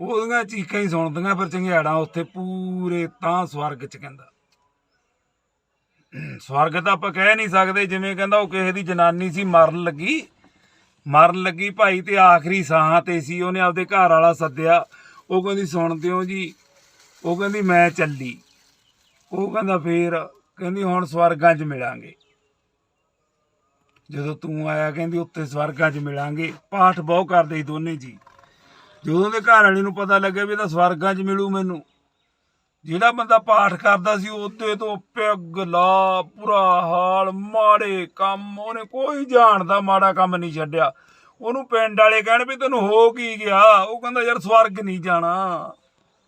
ਉਹਦੀਆਂ ਚੀਕਾਂ ਹੀ ਸੁਣਦੀਆਂ ਫਿਰ ਚੰਗਿਆੜਾਂ ਉੱਥੇ ਪੂਰੇ ਤਾਂ ਸਵਰਗ ਚ ਕਹਿੰਦਾ। ਸਵਰਗ ਤਾਂ ਆਪਾਂ ਕਹਿ ਨਹੀਂ ਸਕਦੇ, ਜਿਵੇਂ ਕਹਿੰਦਾ ਉਹ ਕਿਸੇ ਦੀ ਜਨਾਨੀ ਸੀ, ਮਰਨ ਲੱਗੀ। ਮਰਨ ਲੱਗੀ ਭਾਈ ਤੇ ਆਖਰੀ ਸਾਹਾਂ ਤੇ ਸੀ, ਉਹਨੇ ਆਪਦੇ ਘਰ ਵਾਲਾ ਸੱਦਿਆ। ਉਹ ਕਹਿੰਦੀ ਸੁਣਦੇ ਹੋ ਜੀ। ਉਹ ਕਹਿੰਦੀ, ਮੈਂ ਚੱਲੀ। ਉਹ ਕਹਿੰਦਾ, ਫੇਰ? ਕਹਿੰਦੀ, ਹੁਣ ਸਵਰਗਾਂ 'ਚ ਮਿਲਾਂਗੇ। ਜਦੋਂ ਤੂੰ ਆਇਆ, ਕਹਿੰਦੀ ਉੱਤੇ ਸਵਰਗਾਂ 'ਚ ਮਿਲਾਂਗੇ। ਪਾਠ ਬਹੁ ਕਰਦੇ ਸੀ ਦੋਨੇ ਜੀ। ਜਦੋਂ ਦੇ ਘਰ ਵਾਲੇ ਨੂੰ ਪਤਾ ਲੱਗਿਆ ਵੀ ਇਹ ਤਾਂ ਸਵਰਗਾਂ 'ਚ ਮਿਲੂ ਮੈਨੂੰ ਜਿਹੜਾ ਬੰਦਾ ਪਾਠ ਕਰਦਾ ਸੀ ਉਹਦੇ ਤੋਂ ਪਿੱਗ ਲਾ ਪੂਰਾ ਹਾਲ ਮਾੜੇ ਕੰਮ ਉਹਨੇ ਕੋਈ ਜਾਣਦਾ ਮਾੜਾ ਕੰਮ ਨਹੀਂ ਛੱਡਿਆ। ਉਹਨੂੰ ਪਿੰਡ ਵਾਲੇ ਕਹਿਣ ਵੀ ਤੈਨੂੰ ਹੋ ਕੀ ਗਿਆ? ਉਹ ਕਹਿੰਦਾ ਯਾਰ ਸਵਰਗ ਨਹੀਂ ਜਾਣਾ।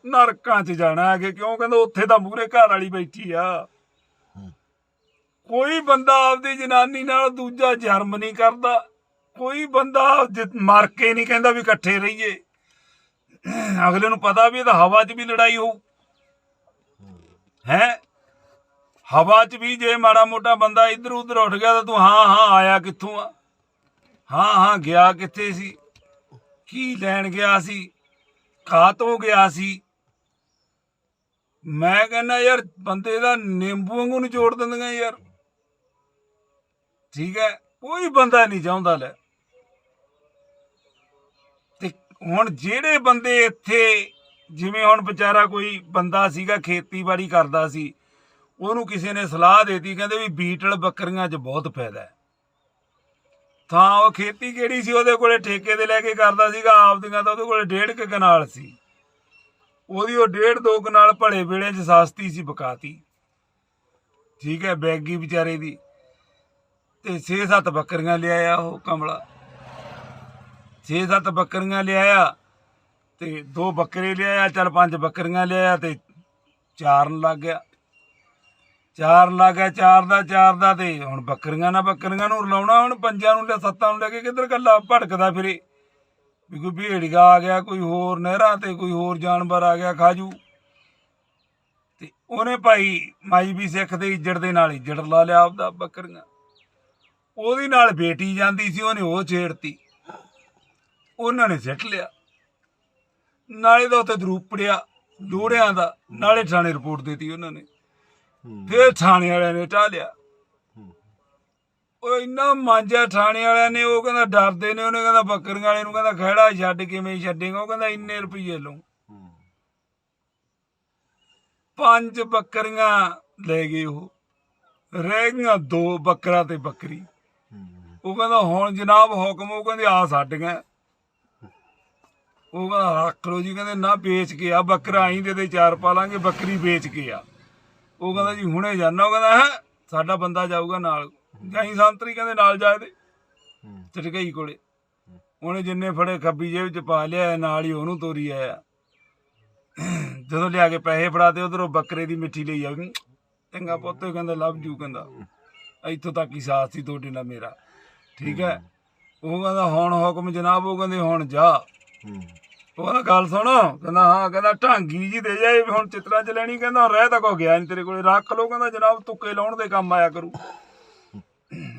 ਨਰਕਾਂ 'ਚ ਜਾਣਾ ਹੈ ਕਿਉਂ? ਕਹਿੰਦਾ ਉੱਥੇ ਤਾਂ ਮੂਰੇ ਘਰ ਵਾਲੀ ਬੈਠੀ ਆ। ਕੋਈ ਬੰਦਾ ਆਪਦੀ ਜਨਾਨੀ ਨਾਲ ਦੂਜਾ ਜਰਮ ਨਹੀਂ ਕਰਦਾ। ਕੋਈ ਬੰਦਾ ਮਰ ਕੇ ਨਹੀਂ ਕਹਿੰਦਾ ਵੀ ਇਕੱਠੇ ਰਹੀਏ। ਅਗਲੇ ਨੂੰ ਪਤਾ ਵੀ ਇਹ ਤਾਂ ਹਵਾ 'ਚ ਵੀ ਲੜਾਈ ਹੋਊ। ਹੈ? ਹਵਾ 'ਚ ਵੀ ਜੇ ਮਾੜਾ ਮੋਟਾ ਬੰਦਾ ਇੱਧਰ ਉੱਧਰ ਉੱਠ ਗਿਆ ਤਾਂ ਤੂੰ ਹਾਂ ਹਾਂ ਆਇਆ ਕਿੱਥੋਂ ਆ? ਹਾਂ ਹਾਂ ਗਿਆ ਕਿੱਥੇ ਸੀ? ਕੀ ਲੈਣ ਗਿਆ ਸੀ? ਖਾ ਤੋਂ ਗਿਆ ਸੀ? ਮੈਂ ਕਹਿੰਦਾ ਯਾਰ ਬੰਦੇ ਦਾ ਨਿੰਬੂ ਵਾਂਗੂ ਨਿਚੋੜ ਦਿੰਦੀਆਂ ਯਾਰ। ਠੀਕ ਹੈ, ਕੋਈ ਬੰਦਾ ਨਹੀਂ ਚਾਹੁੰਦਾ ਲੈ। ਤੇ ਹੁਣ ਜਿਹੜੇ ਬੰਦੇ ਇੱਥੇ ਜਿਵੇਂ ਹੁਣ ਵਿਚਾਰਾ ਕੋਈ ਬੰਦਾ ਸੀਗਾ, ਖੇਤੀਬਾੜੀ ਕਰਦਾ ਸੀ, ਉਹਨੂੰ ਕਿਸੇ ਨੇ ਸਲਾਹ ਦੇਤੀ, ਕਹਿੰਦੇ ਵੀ ਬੀਟਲ ਬੱਕਰੀਆਂ 'ਚ ਬਹੁਤ ਫਾਇਦਾ ਹੈ। ਤਾਂ ਉਹ ਖੇਤੀ ਕਿਹੜੀ ਸੀ, ਉਹਦੇ ਕੋਲੇ ਠੇਕੇ ਤੇ ਲੈ ਕੇ ਕਰਦਾ ਸੀਗਾ, ਆਪਦੀਆਂ ਤਾਂ ਉਹਦੇ ਕੋਲੇ ਡੇਢ ਕੁ ਕਨਾਲ ਸੀ। ਉਹਦੀ ਉਹ ਡੇਢ ਦੋ ਕਨਾਲ ਭਲੇ ਵੇਲੇ 'ਚ ਸਸਤੀ ਸੀ ਬਕਾਤੀ ਠੀਕ ਹੈ, ਬੈਗੀ ਵਿਚਾਰੇ ਦੀ। ਤੇ 6-7 ਬੱਕਰੀਆਂ ਲਿਆਇਆ ਉਹ ਕਮਲਾ। 6-7 ਬੱਕਰੀਆਂ ਲਿਆਇਆ ਤੇ ਦੋ ਬੱਕਰੇ ਲਿਆਇਆ, ਚੱਲ ਪੰਜ ਬੱਕਰੀਆਂ ਲਿਆਇਆ ਤੇ ਚਾਰਨ ਲੱਗ ਗਿਆ। ਚਾਰ ਲੱਗ ਗਿਆ, ਚਾਰ ਦਾ ਚਾਰ ਦਾ ਤੇ ਹੁਣ ਬੱਕਰੀਆਂ ਨਾ ਬੱਕਰੀਆਂ ਨੂੰ ਰਲਾਉਣਾ, ਹੁਣ ਪੰਜਾਂ ਨੂੰ ਲੈ ਸੱਤਾਂ ਨੂੰ ਲੈ ਕੇ ਕਿੱਧਰ ਕੱਲਾ ਭਟਕਦਾ ਫਿਰੇ। ਵੀ ਕੋਈ ਭੇੜੀਆ ਆ ਗਿਆ, ਕੋਈ ਹੋਰ ਨਹਿਰਾਂ ਤੇ ਕੋਈ ਹੋਰ ਜਾਨਵਰ ਆ ਗਿਆ, ਖਾਜੂ। ਤੇ ਉਹਨੇ ਭਾਈ ਮਾਈ ਵੀ ਸਿੱਖ ਦੇ ਇੱਜੜ ਦੇ ਨਾਲ ਇੱਜੜ ਲਾ ਲਿਆ ਆਪਦਾ ਬੱਕਰੀਆਂ। ਉਹਦੀ ਨਾਲ ਬੇਟੀ ਜਾਂਦੀ ਸੀ, ਉਹਨੇ ਉਹ ਛੇੜਤੀ। ਉਹਨਾਂ ਨੇ ਸਿੱਟ ਲਿਆ। ਨਾਲੇ ਦਾ ਉੱਤੇ ਦਰੂਪੜਿਆ ਲੋੜਿਆਂ ਦਾ ਨਾਲੇ ਥਾਣੇ ਰਿਪੋਰਟ ਦਿੱਤੀ ਉਹਨਾਂ ਨੇ। ਫਿਰ ਥਾਣੇ ਵਾਲਿਆਂ ਨੇ ਢਾਹ ਲਿਆ। ਉਹ ਇੰਨਾ ਮਾਂਜਾ ਥਾਣੇ ਵਾਲਿਆਂ ਨੇ ਉਹ ਕਹਿੰਦਾ ਡਰਦੇ ਨੇ ਉਹਨੇ ਕਹਿੰਦਾ ਬੱਕਰੀਆਂ ਵਾਲੇ ਨੂੰ ਕਹਿੰਦਾ ਖਹਿੜਾ ਛੱਡ ਕਿਵੇਂ ਛੱਡੇਗਾ ਉਹ ਕਹਿੰਦਾ ਇੰਨੇ ਰੁਪਏ ਲਊ। ਪੰਜ ਬੱਕਰੀਆਂ ਲੈ ਗਏ ਉਹ। ਰਹਿ ਗਈਆਂ ਦੋ ਬੱਕਰਾ ਤੇ ਬੱਕਰੀ। ਉਹ ਕਹਿੰਦਾ ਹੁਣ ਜਨਾਬ ਹੁਕਮ ਉਹ ਕਹਿੰਦੇ ਆ ਸਾਡੀਆਂ ਉਹ ਕਹਿੰਦਾ ਰੱਖ ਲਓ ਜੀ ਕਹਿੰਦੇ ਨਾ ਵੇਚ ਕੇ ਆ ਬੱਕਰਾ ਆਈ ਦੇ ਦੇ ਚਾਰ ਪਾ ਲਾਂਗੇ ਬੱਕਰੀ ਵੇਚ ਕੇ ਆ। ਉਹ ਕਹਿੰਦਾ ਜੀ ਹੁਣੇ ਜਾਣਾ ਉਹ ਕਹਿੰਦਾ ਹੈ ਸਾਡਾ ਬੰਦਾ ਜਾਊਗਾ ਨਾਲ। ਜਾਈ ਸੰਤਰੀ ਕਹਿੰਦੇ ਨਾਲ ਜਾ ਇਹਦੇ ਚਟਕਈ ਕੋਲੇ। ਉਹਨੇ ਜਿੰਨੇ ਫੜੇ ਖੱਬੀ ਜੇਬ ਚ ਪਾ ਲਿਆ ਨਾਲ ਹੀ ਉਹਨੂੰ ਤੋਰੀ ਆਇਆ। ਜਦੋਂ ਲਿਆ ਕੇ ਪੈਸੇ ਫੜਾਤੇ ਉਧਰੋਂ ਬੱਕਰੇ ਦੀ ਮਿੱਠੀ ਲਈ ਆ ਚੰਗਾ ਪੁੱਤ ਕਹਿੰਦਾ ਲਵ ਜੂ ਕਹਿੰਦਾ। ਇੱਥੋਂ ਤੱਕ ਹੀ ਸਾਥ ਸੀ ਤੁਹਾਡੇ ਨਾਲ ਮੇਰਾ। ਠੀਕ ਹੈ। ਉਹ ਕਹਿੰਦਾ ਹੁਣ ਹੁਕਮ ਜਨਾਬ ਉਹ ਕਹਿੰਦੇ ਹੁਣ ਜਾ। ਉਹ ਗੱਲ ਸੁਣ, ਕਹਿੰਦਾ, ਹਾਂ, ਕਹਿੰਦਾ, ਢਾਂਗੀ ਜੀ ਦੇ ਜਾਏ ਹੁਣ ਚਿਤਰਾ ਚ ਲੈਣੀ, ਕਹਿੰਦਾ, ਰਹਿ ਤਾਂ ਕੋ ਗਿਆ ਨਹੀਂ ਤੇਰੇ ਕੋਲੇ, ਰੱਖ ਲੋ ਕਹਿੰਦਾ, ਜਨਾਬ, ਤੁੱਕੇ ਲਾਉਣ ਦੇ ਕੰਮ ਆਇਆ ਕਰੂ।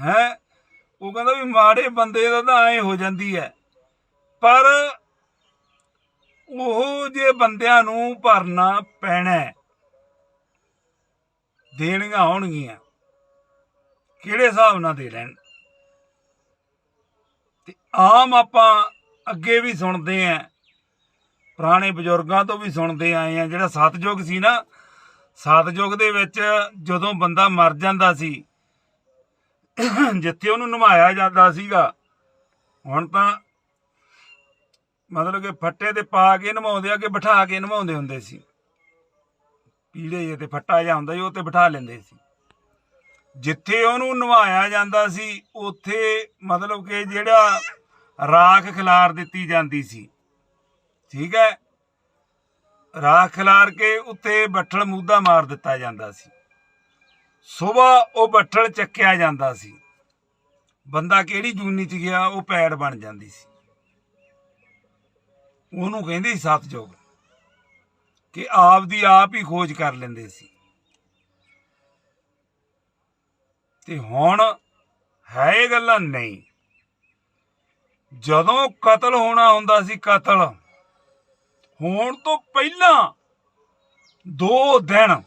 ਹੈ, ਉਹ ਕਹਿੰਦਾ ਵੀ ਮਾੜੇ ਬੰਦੇ ਦਾ ਤਾਂ ਐ ਹੋ ਜਾਂਦੀ ਹੈ ਪਰ ਉਹ ਜੇ ਬੰਦਿਆਂ ਨੂੰ ਭਰਨਾ ਪੈਣਾ ਦੇਣੀਆਂ ਹੋਣਗੀਆਂ, ਕਿਹੜੇ ਹਿਸਾਬ ਨਾਲ ਦੇ ਲੈਣ? ਤੇ ਆਮ ਆਪਾਂ ਅੱਗੇ ਵੀ ਸੁਣਦੇ ਆਂ ਪੁਰਾਣੇ ਬਜ਼ੁਰਗਾਂ ਤੋਂ ਵੀ ਸੁਣਦੇ ਆਏ ਆ ਜਿਹੜਾ ਸਤਜੁਗ ਸੀ ਨਾ ਸਤਜੁਗ ਦੇ ਵਿੱਚ ਜਦੋਂ ਬੰਦਾ ਮਰ ਜਾਂਦਾ ਸੀ, ਜਿੱਥੇ ਉਹਨੂੰ ਨਮਾਇਆ ਜਾਂਦਾ ਸੀਗਾ, ਹੁਣ ਤਾਂ ਮਤਲਬ ਕਿ ਫੱਟੇ ਤੇ ਪਾ ਕੇ ਨਮਾਉਂਦੇ ਆ ਕਿ ਬਿਠਾ ਕੇ ਨਮਾਉਂਦੇ ਹੁੰਦੇ ਸੀ। ਪੀੜੇ ਜਿਹੇ ਤੇ ਫੱਟਾ ਜਿਹਾ ਹੁੰਦਾ ਸੀ, ਉਹ ਤੇ ਬਿਠਾ ਲੈਂਦੇ ਸੀ। ਜਿੱਥੇ ਉਹਨੂੰ ਨਵਾਇਆ ਜਾਂਦਾ ਸੀ, ਉੱਥੇ ਮਤਲਬ ਕਿ ਜਿਹੜਾ ਰਾਖ ਖਿਲਾਰ ਦਿੱਤੀ ਜਾਂਦੀ ਸੀ। ਠੀਕ ਹੈ? ਰਾਖ ਖਿਲਾਰ ਕੇ ਉੱਤੇ ਬੱਠਲ ਮੂਦਾ ਮਾਰ ਦਿੱਤਾ ਜਾਂਦਾ ਸੀ। ਸਵੇਰ ਉਹ ਬੱਠਲ ਚੱਕਿਆ ਜਾਂਦਾ ਸੀ। ਬੰਦਾ ਕਿਹੜੀ ਜੂਨੀ ਚ ਗਿਆ, ਉਹ ਪੈੜ ਬਣ ਜਾਂਦੀ ਸੀ। ਉਹਨੂੰ ਕਹਿੰਦੇ ਸੀ ਸਤਜੋਗ ਕਿ ਆਪ ਦੀ ਆਪ ਹੀ ਖੋਜ ਕਰ ਲੈਂਦੇ ਸੀ। ਤੇ ਹੁਣ ਹੈ ਇਹ ਗੱਲਾਂ? ਨਹੀਂ। ਜਦੋਂ ਕਤਲ ਹੋਣਾ ਹੁੰਦਾ ਸੀ ਕਤਲ ਹੋਣ ਤੋਂ ਪਹਿਲਾਂ ਦੋ ਦਿਨ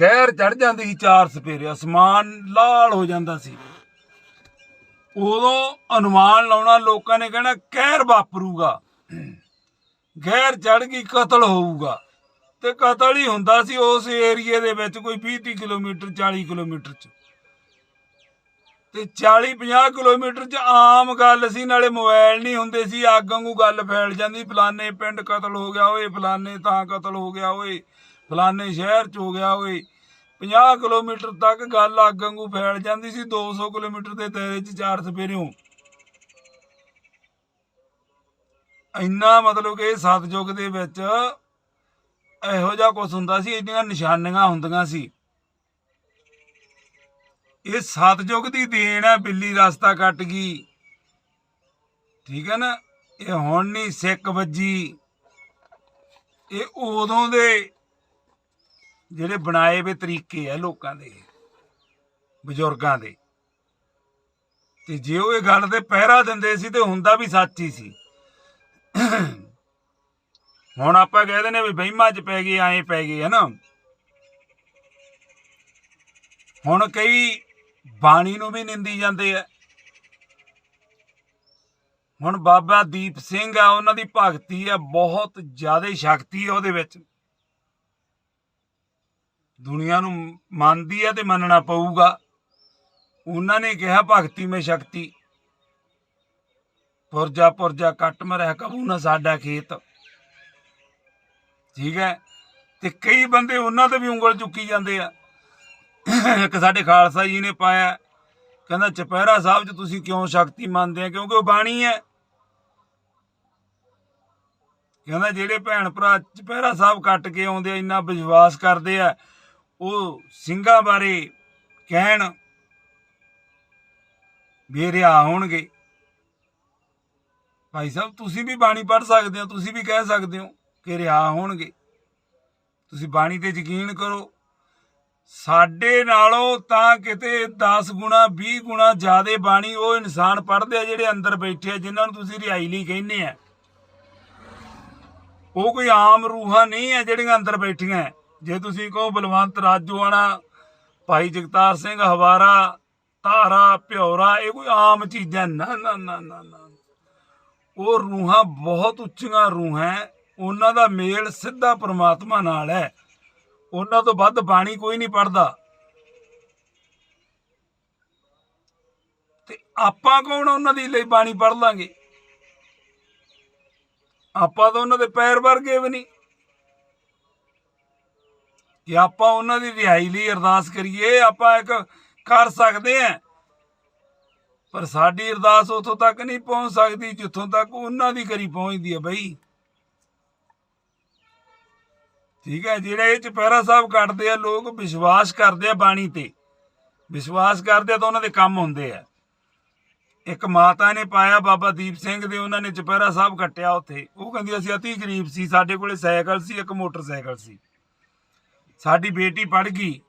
ਗੈਰ ਚੜ ਜਾਂਦੀ ਸੀ, ਚਾਰ ਸਪੇਰੇ, ਅਸਮਾਨ ਲਾਲ ਹੋ ਜਾਂਦਾ ਸੀ। ਉਦੋਂ ਅਨੁਮਾਨ ਲਾਉਣਾ ਲੋਕਾਂ ਨੇ ਕਹਿਣਾ ਕਹਿਰ ਵਾਪਰੂਗਾ, ਗੈਰ ਚੜ ਗਈ, ਕਤਲ ਹੋਊਗਾ। ਤੇ ਕਤਲ ਹੀ ਹੁੰਦਾ ਸੀ ਉਸ ਏਰੀਏ ਦੇ ਵਿੱਚ ਕੋਈ 20 30 ਕਿਲੋਮੀਟਰ 40 ਕਿਲੋਮੀਟਰ ਚ। ਤੇ 40 50 ਕਿਲੋਮੀਟਰ ਚ ਆਮ ਗੱਲ ਸੀ, ਨਾਲੇ ਮੋਬਾਈਲ ਨਹੀਂ ਹੁੰਦੇ ਸੀ, ਅੱਗ ਵਾਂਗੂ ਗੱਲ ਫੈਲ ਜਾਂਦੀ। ਫਲਾਣੇ ਪਿੰਡ ਕਤਲ ਹੋ ਗਿਆ ਓਏ, ਫਲਾਣੇ ਤਾਂ ਕਤਲ ਹੋ ਗਿਆ ਓਏ, ਫਲਾਣੇ ਸ਼ਹਿਰ ਚ ਹੋ ਗਿਆ ਓਏ। 50 ਕਿਲੋਮੀਟਰ ਤੱਕ ਗੱਲ ਅੱਗ ਵਾਂਗੂ ਫੈਲ ਜਾਂਦੀ ਸੀ 200 ਕਿਲੋਮੀਟਰ ਦੇ ਦਾਇਰੇ ਚ ਚਾਰ ਸਪੇਰਿਓਂ। ਇੰਨਾ ਮਤਲਬ ਕਿ ਸਤਜੁਗ ਦੇ ਵਿੱਚ ਇਹੋ ਜਿਹਾ ਕੁਝ ਹੁੰਦਾ ਸੀ, ਇੰਨੀਆਂ ਨਿਸ਼ਾਨੀਆਂ ਹੁੰਦੀਆਂ ਸੀ। ਇਹ ਸਤਜੁਗ ਦੀ ਦੇਣ ਹੈ ਬਿੱਲੀ ਰਸਤਾ ਕੱਟ ਗਈ। ਠੀਕ ਹੈ ਨਾ? ਇਹ ਹੁਣ ਨਹੀਂ ਸਿੱਕ ਵੱਜੀ। ਇਹ ਉਦੋਂ ਦੇ ਜਿਹੜੇ ਬਣਾਏ ਵੇ ਤਰੀਕੇ ਆ ਲੋਕਾਂ ਦੇ, ਬਜ਼ੁਰਗਾਂ ਦੇ। ਤੇ ਜੇ ਉਹ ਇਹ ਗੱਲ ਤੇ ਪਹਿਰਾ ਦਿੰਦੇ ਸੀ ਤੇ ਹੁੰਦਾ ਵੀ ਸੱਚ ਹੀ ਸੀ। ਹੁਣ ਆਪਾਂ ਕਹਿੰਦੇ ਨੇ ਵੀ ਵਹਿਮਾਂ 'ਚ ਪੈ ਗਏ, ਐਂ ਪੈ ਗਏ, ਹਨਾ? ਹੁਣ ਕਈ ਬਾਣੀ ਨੂੰ ਵੀ ਨਿੰਦੀ ਜਾਂਦੇ ਆ। ਹੁਣ ਬਾਬਾ ਦੀਪ ਸਿੰਘ ਆ, ਉਹਨਾਂ ਦੀ ਭਗਤੀ ਆ, ਬਹੁਤ ਜ਼ਿਆਦਾ ਸ਼ਕਤੀ ਆ ਉਹਦੇ ਵਿੱਚ। ਦੁਨੀਆ ਨੂੰ ਮੰਨਦੀ ਆ ਤੇ ਮੰਨਣਾ ਪਊਗਾ। ਉਹਨਾਂ ਨੇ ਕਿਹਾ ਭਗਤੀ ਮੇ ਸ਼ਕਤੀ। ਪੁਰਜਾ ਪੁਰਜਾ ਕੱਟ ਮਰਿਆ ਕਬੂ ਨਾ ਸਾਡਾ ਖੇਤ। ਠੀਕ ਹੈ? ਤੇ ਕਈ ਬੰਦੇ ਉਹਨਾਂ ਤੇ ਵੀ ਉਂਗਲ ਚੁੱਕੀ ਜਾਂਦੇ ਆ। ਇੱਕ ਸਾਡੇ ਖਾਲਸਾ ਜੀ ਨੇ ਪਾਇਆ। ਕਹਿੰਦਾ, ਚਪਹਿਰਾ ਸਾਹਿਬ 'ਚ ਤੁਸੀਂ ਕਿਉਂ ਸ਼ਕਤੀ ਮੰਨਦੇ ਆ ਕਿਉਂਕਿ ਉਹ ਬਾਣੀ ਹੈ। ਕਹਿੰਦਾ, ਜਿਹੜੇ ਭੈਣ ਭਰਾ ਚਪਹਿਰਾ ਸਾਹਿਬ ਕੱਟ ਕੇ ਆਉਂਦੇ ਆ, ਇੰਨਾ ਵਿਸ਼ਵਾਸ ਕਰਦੇ ਆ, ਉਹ ਸਿੰਘਾਂ ਬਾਰੇ ਕਹਿਣ ਵੀ ਹੋਣਗੇ। ਭਾਈ ਸਾਹਿਬ, ਤੁਸੀਂ ਵੀ ਬਾਣੀ ਪੜ੍ਹ ਸਕਦੇ ਹੋ, ਤੁਸੀਂ ਵੀ ਕਹਿ ਸਕਦੇ ਹੋ ਕਿ ਰਿਹਾ ਹੋਣਗੇ। ਤੁਸੀਂ ਬਾਣੀ ਤੇ ਯਕੀਨ ਕਰੋ। ਸਾਡੇ ਨਾਲੋਂ ਤਾਂ ਕਿਤੇ 10 ਗੁਣਾ 20 ਗੁਣਾ ਜ਼ਿਆਦਾ ਬਾਣੀ ਉਹ ਇਨਸਾਨ ਪੜ੍ਹਦੇ ਆ ਜਿਹੜੇ ਅੰਦਰ ਬੈਠੇ ਆ, ਜਿਨ੍ਹਾਂ ਨੂੰ ਤੁਸੀਂ ਰਿਹਾਈ ਲਈ ਕਹਿੰਦੇ ਆ। ਉਹ ਕੋਈ ਆਮ ਰੂਹਾਂ ਨਹੀਂ ਹੈ ਜਿਹੜੀਆਂ ਅੰਦਰ ਬੈਠੀਆਂ ਜੇ ਤੁਸੀਂ ਕਹੋ ਬਲਵੰਤ ਰਾਜੋਆਣਾ, ਭਾਈ ਜਗਤਾਰ ਸਿੰਘ ਹਵਾਰਾ, ਧਾਰਾ ਭਿਉਰਾ ਇਹ ਕੋਈ ਆਮ ਚੀਜ਼ਾਂ ਨਾ ਨਾ ਨਾ ਨਾ ਨਾ। ਉਹ ਰੂਹਾਂ ਬਹੁਤ ਉੱਚੀਆਂ ਰੂਹਾਂ ਉਹਨਾਂ ਦਾ ਮੇਲ ਸਿੱਧਾ ਪ੍ਰਮਾਤਮਾ ਨਾਲ ਹੈ ਉਹਨਾਂ ਤੋਂ ਵੱਧ ਬਾਣੀ ਕੋਈ ਨਹੀਂ ਪੜਦਾ ਤੇ ਆਪਾਂ ਕੌਣ ਉਹਨਾਂ ਦੀ ਲਈ ਬਾਣੀ ਪੜ ਲਾਂਗੇ? ਆਪਾਂ ਤਾਂ ਉਹਨਾਂ ਦੇ ਪੈਰ ਵਰਗੇ ਵੀ ਨਹੀਂ। ਕਿ ਆਪਾਂ ਉਹਨਾਂ ਦੀ ਰਿਹਾਈ ਲਈ ਅਰਦਾਸ ਕਰੀਏ, ਆਪਾਂ ਇੱਕ ਕਰ ਸਕਦੇ ਆ ਪਰ ਸਾਡੀ ਅਰਦਾਸ ਉਥੋਂ ਤੱਕ ਨਹੀਂ ਪਹੁੰਚ ਸਕਦੀ ਜਿੱਥੋਂ ਤੱਕ ਉਹਨਾਂ ਦੀ ਕਰੀ ਪਹੁੰਚਦੀ ਹੈ ਬਈ। ਠੀਕ ਹੈ, ਜਿਹੜਾ ਇਹ ਚਪਹਿਰਾ ਸਾਹਿਬ ਕੱਟਦੇ ਆ, ਲੋਕ ਵਿਸ਼ਵਾਸ ਕਰਦੇ ਆ ਬਾਣੀ ਤੇ। ਵਿਸ਼ਵਾਸ ਕਰਦੇ ਆ ਤਾਂ ਉਹਨਾਂ ਦੇ ਕੰਮ ਹੁੰਦੇ ਆ। ਇੱਕ ਮਾਤਾ ਨੇ ਪਾਇਆ ਬਾਬਾ ਦੀਪ ਸਿੰਘ ਦੇ, ਉਹਨਾਂ ਨੇ ਚਪਹਿਰਾ ਸਾਹਿਬ ਕੱਟਿਆ ਉੱਥੇ। ਉਹ ਕਹਿੰਦੀ, ਅਸੀਂ ਅਤੀ ਗਰੀਬ ਸੀ, ਸਾਡੇ ਕੋਲੇ ਸਾਈਕਲ ਸੀ, ਇੱਕ ਮੋਟਰਸਾਈਕਲ ਸੀ। ਸਾਡੀ ਬੇਟੀ ਪੜ ਗਈ,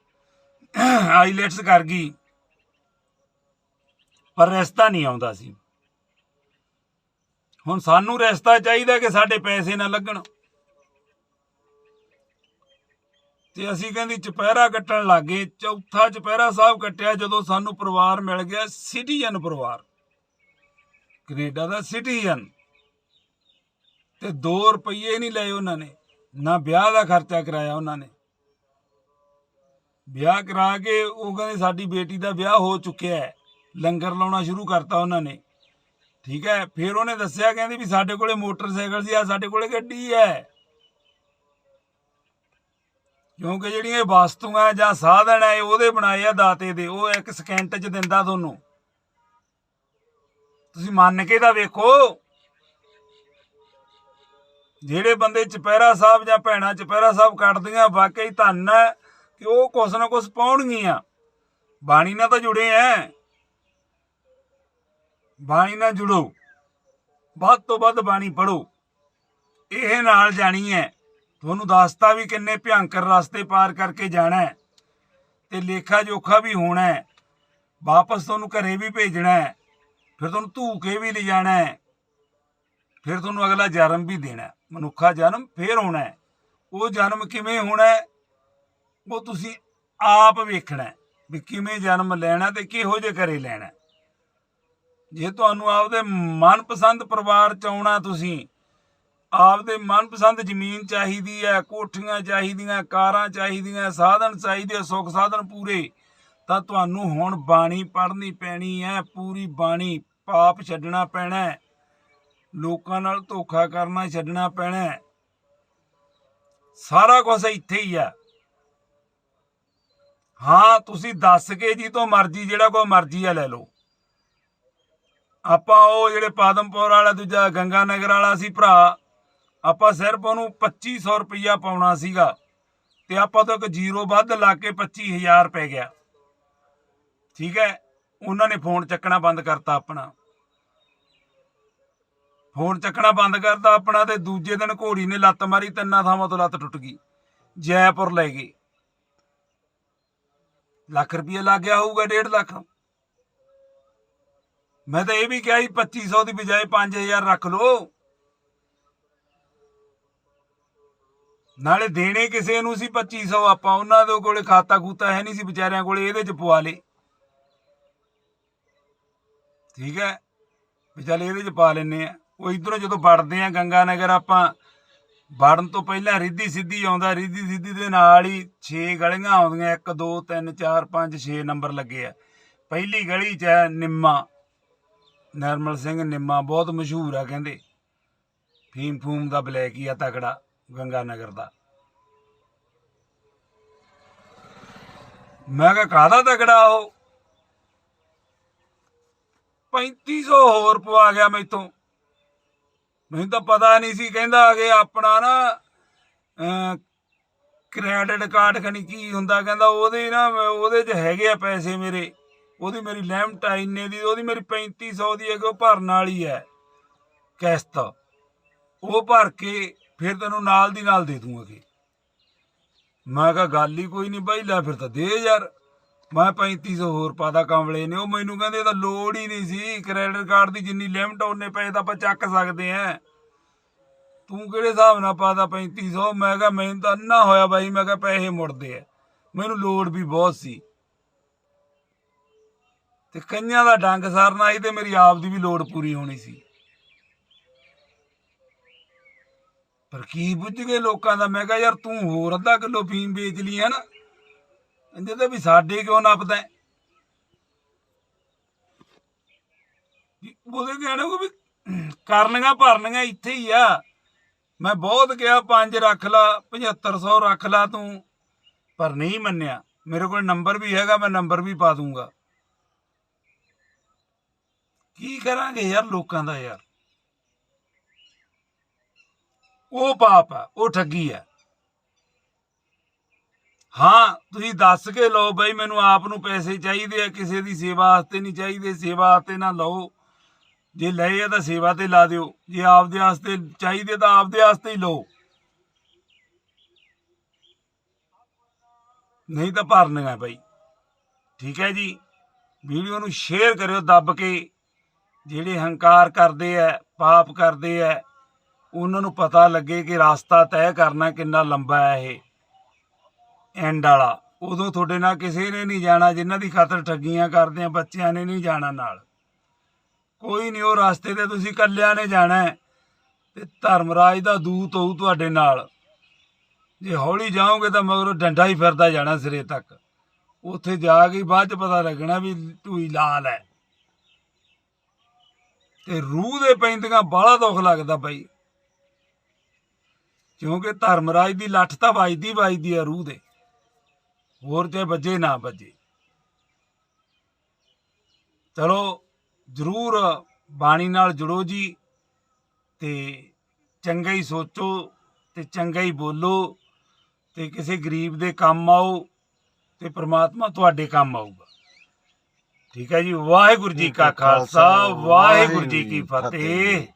ਆਈਲੈਟਸ ਕਰ ਗਈ, ਪਰ ਰਸਤਾ ਨਹੀਂ ਆਉਂਦਾ ਸੀ। ਹੁਣ ਸਾਨੂੰ ਰਸਤਾ ਚਾਹੀਦਾ ਕਿ ਸਾਡੇ ਪੈਸੇ ਨਾ ਲੱਗਣ। ਤੇ ਅਸੀਂ ਕਹਿੰਦੀ ਚਪਹਿਰਾ ਕੱਟਣ ਲੱਗੇ, ਚੌਥਾ ਚਪਹਿਰਾ ਸਾਹਿਬ ਕੱਟਿਆ ਜਦੋਂ ਸਾਨੂੰ ਪਰਿਵਾਰ ਮਿਲ ਗਿਆ, ਸਿਟੀਜ਼ਨ ਪਰਿਵਾਰ। ਕੈਨੇਡਾ ਦਾ ਸਿਟੀਜ਼ਨ। ਤੇ 2 ਰੁਪਏ ਨਹੀਂ ਲਏ ਉਹਨਾਂ ਨੇ, ਨਾ ਵਿਆਹ ਦਾ ਖਰਚਾ ਕਰਾਇਆ ਉਹਨਾਂ ਨੇ। ਵਿਆਹ ਕਰਾ ਕੇ ਉਹ ਕਹਿੰਦੇ ਸਾਡੀ ਬੇਟੀ ਦਾ ਵਿਆਹ ਹੋ ਚੁੱਕਿਆ ਹੈ, ਲੰਗਰ ਲਾਉਣਾ ਸ਼ੁਰੂ ਕਰਤਾ ਉਹਨਾਂ ਨੇ। ਠੀਕ ਹੈ, ਫਿਰ ਉਹਨੇ ਦੱਸਿਆ ਕਹਿੰਦੇ ਵੀ ਸਾਡੇ ਕੋਲੇ ਮੋਟਰਸਾਈਕਲ ਸੀ ਆ ਸਾਡੇ ਕੋਲੇ ਗੱਡੀ ਹੈ। ਕਿਉਂਕਿ ਜਿਹੜੀਆਂ ਇਹ ਵਸਤੂਆਂ ਜਾਂ ਸਾਧਨ ਹੈ ਉਹਦੇ ਬਣਾਏ ਆ ਦਾਤੇ ਦੇ। ਉਹ ਇੱਕ ਸਕਿੰਟ 'ਚ ਦਿੰਦਾ ਤੁਹਾਨੂੰ। ਤੁਸੀਂ ਮੰਨ ਕੇ ਤਾਂ ਵੇਖੋ, ਜਿਹੜੇ ਬੰਦੇ ਚਪਹਿਰਾ ਸਾਹਿਬ ਜਾਂ ਭੈਣਾ ਚਪਹਿਰਾ ਸਾਹਿਬ ਕੱਟਦੀਆਂ ਵਾਕਈ ਧੰਨ ਹੈ ਕਿ ਉਹ ਕੁਛ ਨਾ ਕੁਛ ਪਾਉਣਗੀਆਂ। ਬਾਣੀ ਨਾਲ ਤਾਂ ਜੁੜੇ ਐ। ਬਾਣੀ ਨਾਲ ਜੁੜੋ। ਵੱਧ ਤੋਂ ਵੱਧ ਬਾਣੀ ਪੜੋ ਇਹ ਨਾਲ ਜਾਣੀ ਹੈ ਤੁਹਾਨੂੰ ਦੱਸਤਾ ਵੀ ਕਿੰਨੇ ਭਿਆੰਕਰ ਰਸਤੇ ਪਾਰ ਕਰਕੇ ਜਾਣਾ ਹੈ ਤੇ ਲੇਖਾ ਜੋਖਾ ਵੀ ਹੋਣਾ ਹੈ। ਵਾਪਸ ਤੁਹਾਨੂੰ ਘਰੇ ਵੀ ਭੇਜਣਾ ਹੈ। ਫਿਰ ਤੁਹਾਨੂੰ ਧੂਕੇ ਵੀ ਲਿਜਾਣਾ ਹੈ। ਫਿਰ ਤੁਹਾਨੂੰ ਅਗਲਾ ਜਨਮ ਵੀ ਦੇਣਾ ਮਨੁੱਖਾ ਜਨਮ ਫੇਰ ਹੋਣਾ ਹੈ। ਉਹ ਜਨਮ ਕਿਵੇਂ ਹੋਣਾ ਹੈ, ਉਹ ਤੁਸੀਂ ਆਪ ਵੇਖਣਾ ਵੀ ਕਿਵੇਂ ਜਨਮ ਲੈਣਾ ਤੇ ਕਿਹੋ ਜਿਹੇ ਘਰੇ ਲੈਣਾ ਜੇ ਤੁਹਾਨੂੰ ਆਪਦੇ ਮਨਪਸੰਦ ਪਰਿਵਾਰ ਚ ਆਉਣਾ ਤੁਸੀਂ ਆਪਦੇ ਮਨਪਸੰਦ ਜ਼ਮੀਨ ਚਾਹੀਦੀ ਹੈ, ਕੋਠੀਆਂ ਚਾਹੀਦੀਆਂ, ਕਾਰਾਂ ਚਾਹੀਦੀਆਂ, ਸਾਧਨ ਚਾਹੀਦੇ, ਸੁੱਖ ਸਾਧਨ ਪੂਰੇ, ਤਾਂ ਤੁਹਾਨੂੰ ਹੁਣ ਬਾਣੀ ਪੜ੍ਹਨੀ ਪੈਣੀ ਹੈ, ਪੂਰੀ ਬਾਣੀ ਪਾਪ ਛੱਡਣਾ ਪੈਣਾ ਹੈ, ਲੋਕਾਂ ਨਾਲ ਧੋਖਾ ਕਰਨਾ ਛੱਡਣਾ ਪੈਣਾ ਹੈ। ਸਾਰਾ ਕੁਝ ਇੱਥੇ ਹੀ ਆ ਹਾਂ, ਤੁਸੀਂ ਦੱਸ ਕੇ ਜੀ ਤੋਂ ਮਰਜ਼ੀ, ਜਿਹੜਾ ਕੋਈ ਮਰਜ਼ੀ ਆ ਲੈ ਲਓ। ਆਪਾਂ ਉਹ ਜਿਹੜੇ ਪਾਦਮਪੁਰ ਵਾਲਾ, ਦੂਜਾ ਗੰਗਾ ਨਗਰ ਵਾਲਾ ਸੀ ਭਰਾ ਆਪਾਂ ਸਿਰਫ ਉਹਨੂੰ 2500 ਰੁਪਇਆ ਪਾਉਣਾ ਸੀਗਾ ਤੇ ਆਪਾਂ ਤੋਂ ਇੱਕ ਜ਼ੀਰੋ ਵੱਧ ਲਾ ਕੇ 25000 ਪੈ ਗਿਆ। ਠੀਕ ਹੈ? ਉਹਨਾਂ ਨੇ ਫੋਨ ਚੱਕਣਾ ਬੰਦ ਕਰਤਾ ਆਪਣਾ। ਫੋਨ ਚੱਕਣਾ ਬੰਦ ਕਰਤਾ ਆਪਣਾ ਤੇ ਦੂਜੇ ਦਿਨ ਘੋੜੀ ਨੇ ਲੱਤ ਮਾਰੀ, ਤਿੰਨਾਂ ਥਾਵਾਂ ਤੋਂ ਲੱਤ ਟੁੱਟ ਗਈ। ਜੈਪੁਰ ਲੈ ਗਏ। ਲੱਖ ਰੁਪਏ ਲੱਗ ਗਿਆ ਹੋਊਗਾ 1.5 ਲੱਖ। ਮੈਂ ਤਾਂ ਇਹ ਵੀ ਕਿਹਾ ਸੀ 2500 ਦੀ ਬਜਾਏ 5000 ਰੱਖ ਲਓ। ਨਾਲੇ ਦੇਣੇ ਕਿਸੇ ਨੂੰ ਸੀ 2500 ਆਪਾਂ ਉਹਨਾਂ ਦੇ ਕੋਲੇ ਖਾਤਾ ਖੂਤਾ ਹੈ ਨਹੀਂ ਸੀ ਵਿਚਾਰਿਆਂ ਕੋਲੇ, ਇਹਦੇ ਚ ਪਵਾ ਲੇ ਠੀਕ ਹੈ? ਵੀ ਚੱਲ ਇਹਦੇ ਚ ਪਾ ਲੈਨੇ ਆ ਉਹ ਇਧਰੋਂ ਜਦੋਂ ਵੜਦੇ ਆ ਗੰਗਾ ਨਗਰ ਆਪਾਂ ਵੜਨ ਤੋਂ ਪਹਿਲਾਂ ਰਿੱਧੀ ਸਿੱਧੀ ਆਉਂਦਾ, ਰਿੱਧੀ ਸਿੱਧੀ ਦੇ ਨਾਲ ਹੀ 6 ਗਲੀਆਂ ਆਉਂਦੀਆਂ 1 2 3 4 5 6 ਨੰਬਰ ਲੱਗੇ ਆ। ਪਹਿਲੀ ਗਲੀ ਚ ਹੈ ਨਿੰਮਾ, ਨਰਮਲ ਸਿੰਘ ਨਿੰਮਾ, ਬਹੁਤ ਮਸ਼ਹੂਰ ਆ ਕਹਿੰਦੇ। ਫੀਮ ਫੂਮ ਦਾ ਬਲੈਕ ਹੀ ਆ ਤਕੜਾ। ਗੰਗਾ ਨਗਰ ਦਾ। ਮੈਂ ਕਿਹਾ, ਕਾਹਦਾ ਤਕੜਾ ਉਹ? 3500 ਹੋਰ ਪਵਾ ਗਿਆ ਮੈਥੋਂ। ਮੈਨੂੰ ਤਾਂ ਪਤਾ ਨਹੀਂ ਸੀ, ਕਹਿੰਦਾ ਕਿ ਆਪਣਾ ਨਾ ਕ੍ਰੈਡਿਟ ਕਾਰਡ ਖਣੀ ਕੀ ਹੁੰਦਾ, ਕਹਿੰਦਾ ਉਹਦੇ ਨਾ, ਉਹਦੇ 'ਚ ਹੈਗੇ ਆ ਪੈਸੇ ਮੇਰੇ। ਉਹਦੀ ਮੇਰੀ ਲਿਮਟ ਆ ਇੰਨੇ ਦੀ, ਉਹਦੀ ਮੇਰੀ 3500 ਦੀ ਹੈਗੀ ਉਹ ਭਰਨ ਵਾਲੀ ਹੈ ਕਿਸ਼ਤ। ਉਹ ਭਰ ਕੇ ਫਿਰ ਤੈਨੂੰ ਨਾਲ ਦੀ ਨਾਲ ਦੇ ਦੂੰਗਾ ਕਿ ਮੈਂ ਕਿਹਾ, ਗੱਲ ਹੀ ਕੋਈ ਨਹੀਂ ਬਾਈ, ਲੈ ਫਿਰ ਤਾਂ ਦੇ ਯਾਰ। ਮੈਂ 3500 ਹੋਰ ਪਾਦਾ ਕੰਵਲੇ ਨੇ। ਉਹ ਮੈਨੂੰ ਕਹਿੰਦੇ ਤਾਂ ਲੋੜ ਹੀ ਨਹੀਂ ਸੀ। ਕ੍ਰੈਡਿਟ ਕਾਰਡ ਦੀ ਜਿੰਨੀ ਲਿਮਟ ਉਹਨੇ ਪੈਸੇ ਤਾਂ ਆਪਾਂ ਚੱਕ ਸਕਦੇ ਆ। ਤੂੰ ਕਿਹੜੇ ਹਿਸਾਬ ਨਾਲ ਪਾਦਾ 3500 ਮੈਂ ਕਿਹਾ, ਮੈਨੂੰ ਤਾਂ ਅੰਨਾ ਹੋਇਆ ਬਾਈ, ਮੈਂ ਕਿਹਾ ਪੈਸੇ ਮੁੜਦੇ ਆ। ਮੈਨੂੰ ਲੋੜ ਵੀ ਬਹੁਤ ਸੀ। ਤੇ ਕਈਆਂ ਦਾ ਡੰਗ ਸਰਨਾ ਸੀ ਤੇ ਮੇਰੀ ਆਪ ਦੀ ਵੀ ਲੋੜ ਪੂਰੀ ਹੋਣੀ ਸੀ। ਪਰ ਕੀ ਬੁੱਝ ਗਏ ਲੋਕਾਂ ਦਾ? ਮੈਂ ਕਿਹਾ, ਯਾਰ ਤੂੰ ਹੋਰ ਅੱਧਾ ਕਿਲੋ ਫੀਮ ਵੇਚ ਲਈ ਹੈ ਨਾ। ਕਹਿੰਦੇ ਤੇ ਵੀ ਸਾਡੇ ਕਿਉਂ ਨੱਪਦਾ ਹੈ? ਵੀ ਉਹਦੇ ਕਹਿਣੇ ਕੋ ਵੀ ਕਰਨੀਆਂ ਭਰਨੀਆਂ ਇੱਥੇ ਹੀ ਆ। ਮੈਂ ਬਹੁਤ ਕਿਹਾ, ਪੰਜ ਰੱਖ ਲਾ 7500 ਰੱਖ ਲਾ ਤੂੰ। ਪਰ ਨਹੀਂ ਮੰਨਿਆ। ਮੇਰੇ ਕੋਲ ਨੰਬਰ ਵੀ ਹੈਗਾ, ਮੈਂ ਨੰਬਰ ਵੀ ਪਾ ਦੂੰਗਾ। ਕੀ ਕਰਾਂਗੇ ਯਾਰ ਲੋਕਾਂ ਦਾ ਯਾਰ? ਉਹ ਪਾਪ ਹੈ, ਉਹ ਠੱਗੀ ਹੈ। ਹਾਂ, ਤੁਸੀਂ ਦੱਸ ਕੇ ਲਓ ਬਈ, ਮੈਨੂੰ ਆਪ ਨੂੰ ਪੈਸੇ ਚਾਹੀਦੇ ਆ, ਕਿਸੇ ਦੀ ਸੇਵਾ ਵਾਸਤੇ ਨਹੀਂ ਚਾਹੀਦੇ, ਸੇਵਾ ਵਾਸਤੇ ਨਾ ਲਓ। ਜੇ ਲਏ ਆ ਤਾਂ ਸੇਵਾ ਤੇ ਲਾ ਦਿਓ, ਜੇ ਆਪਦੇ ਵਾਸਤੇ ਚਾਹੀਦੇ ਤਾਂ ਆਪਦੇ ਵਾਸਤੇ ਹੀ ਲਓ। ਨਹੀਂ ਤਾਂ ਭਰਨੀਆਂ ਬਈ। ਠੀਕ ਹੈ ਜੀ, ਵੀਡੀਓ ਨੂੰ ਸ਼ੇਅਰ ਕਰਿਓ, ਦੱਬ ਕੇ। ਜਿਹੜੇ ਹੰਕਾਰ ਕਰਦੇ ਆ, ਪਾਪ ਕਰਦੇ ਆ ਉਹਨਾਂ ਨੂੰ ਪਤਾ ਲੱਗੇ ਕਿ ਰਸਤਾ ਤੈਅ ਕਰਨਾ ਕਿੰਨਾ ਲੰਬਾ ਹੈ ਇਹ। ਐਂਡ ਵਾਲਾ। ਉਦੋਂ ਤੁਹਾਡੇ ਨਾਲ ਕਿਸੇ ਨੇ ਨਹੀਂ ਜਾਣਾ, ਜਿਨ੍ਹਾਂ ਦੀ ਖਾਤਰ ਠੱਗੀਆਂ ਕਰਦੇ ਆ, ਬੱਚਿਆਂ ਨੇ ਨਹੀਂ ਜਾਣਾ ਨਾਲ। ਕੋਈ ਨਹੀਂ, ਉਹ ਰਸਤੇ ਤੇ ਤੁਸੀਂ ਇਕੱਲਿਆਂ ਨੇ ਜਾਣਾ ਹੈ ਤੇ ਧਰਮਰਾਜ ਦਾ ਦੂਤ ਹੋਊ ਤੁਹਾਡੇ ਨਾਲ। ਜੇ ਹੌਲੀ ਜਾਓਗੇ ਤਾਂ ਮਗਰੋਂ ਡੰਡਾ ਹੀ ਫਿਰਦਾ ਜਾਣਾ ਸਿਰੇ ਤੱਕ। ਉੱਥੇ ਜਾ ਕੇ ਬਾਅਦ ਚ ਪਤਾ ਲੱਗਣਾ ਵੀ ਟੂਈ ਲਾਲ ਹੈ। ਤੇ ਰੂਹ ਦੇ ਪੈਂਦੀਆਂ ਬਾਹਲਾ ਦੁੱਖ ਲੱਗਦਾ ਬਈ। ਕਿਉਂਕਿ ਧਰਮਰਾਜ ਦੀ ਲੱਠ ਤਾਂ ਵੱਜਦੀ ਵੱਜਦੀ ਆ ਰੂਹ ਦੇ। ਹੋਰ ਤੇ ਵੱਜੇ ਨਾ ਵੱਜੇ। ਚਲੋ ਜਰੂਰ ਬਾਣੀ ਨਾਲ ਜੁੜੋ ਜੀ ਤੇ ਚੰਗਾ ਹੀ ਸੋਚੋ ਤੇ ਚੰਗਾ ਹੀ ਬੋਲੋ ਤੇ ਕਿਸੇ ਗਰੀਬ ਦੇ ਕੰਮ ਆਓ ਤੇ ਪ੍ਰਮਾਤਮਾ ਤੁਹਾਡੇ ਕੰਮ ਆਊਗਾ। ਠੀਕ ਹੈ ਜੀ? ਵਾਹਿਗੁਰੂ ਜੀ ਕਾ ਖਾਲਸਾ ਵਾਹਿਗੁਰੂ ਜੀ ਕੀ ਫਤਿਹ।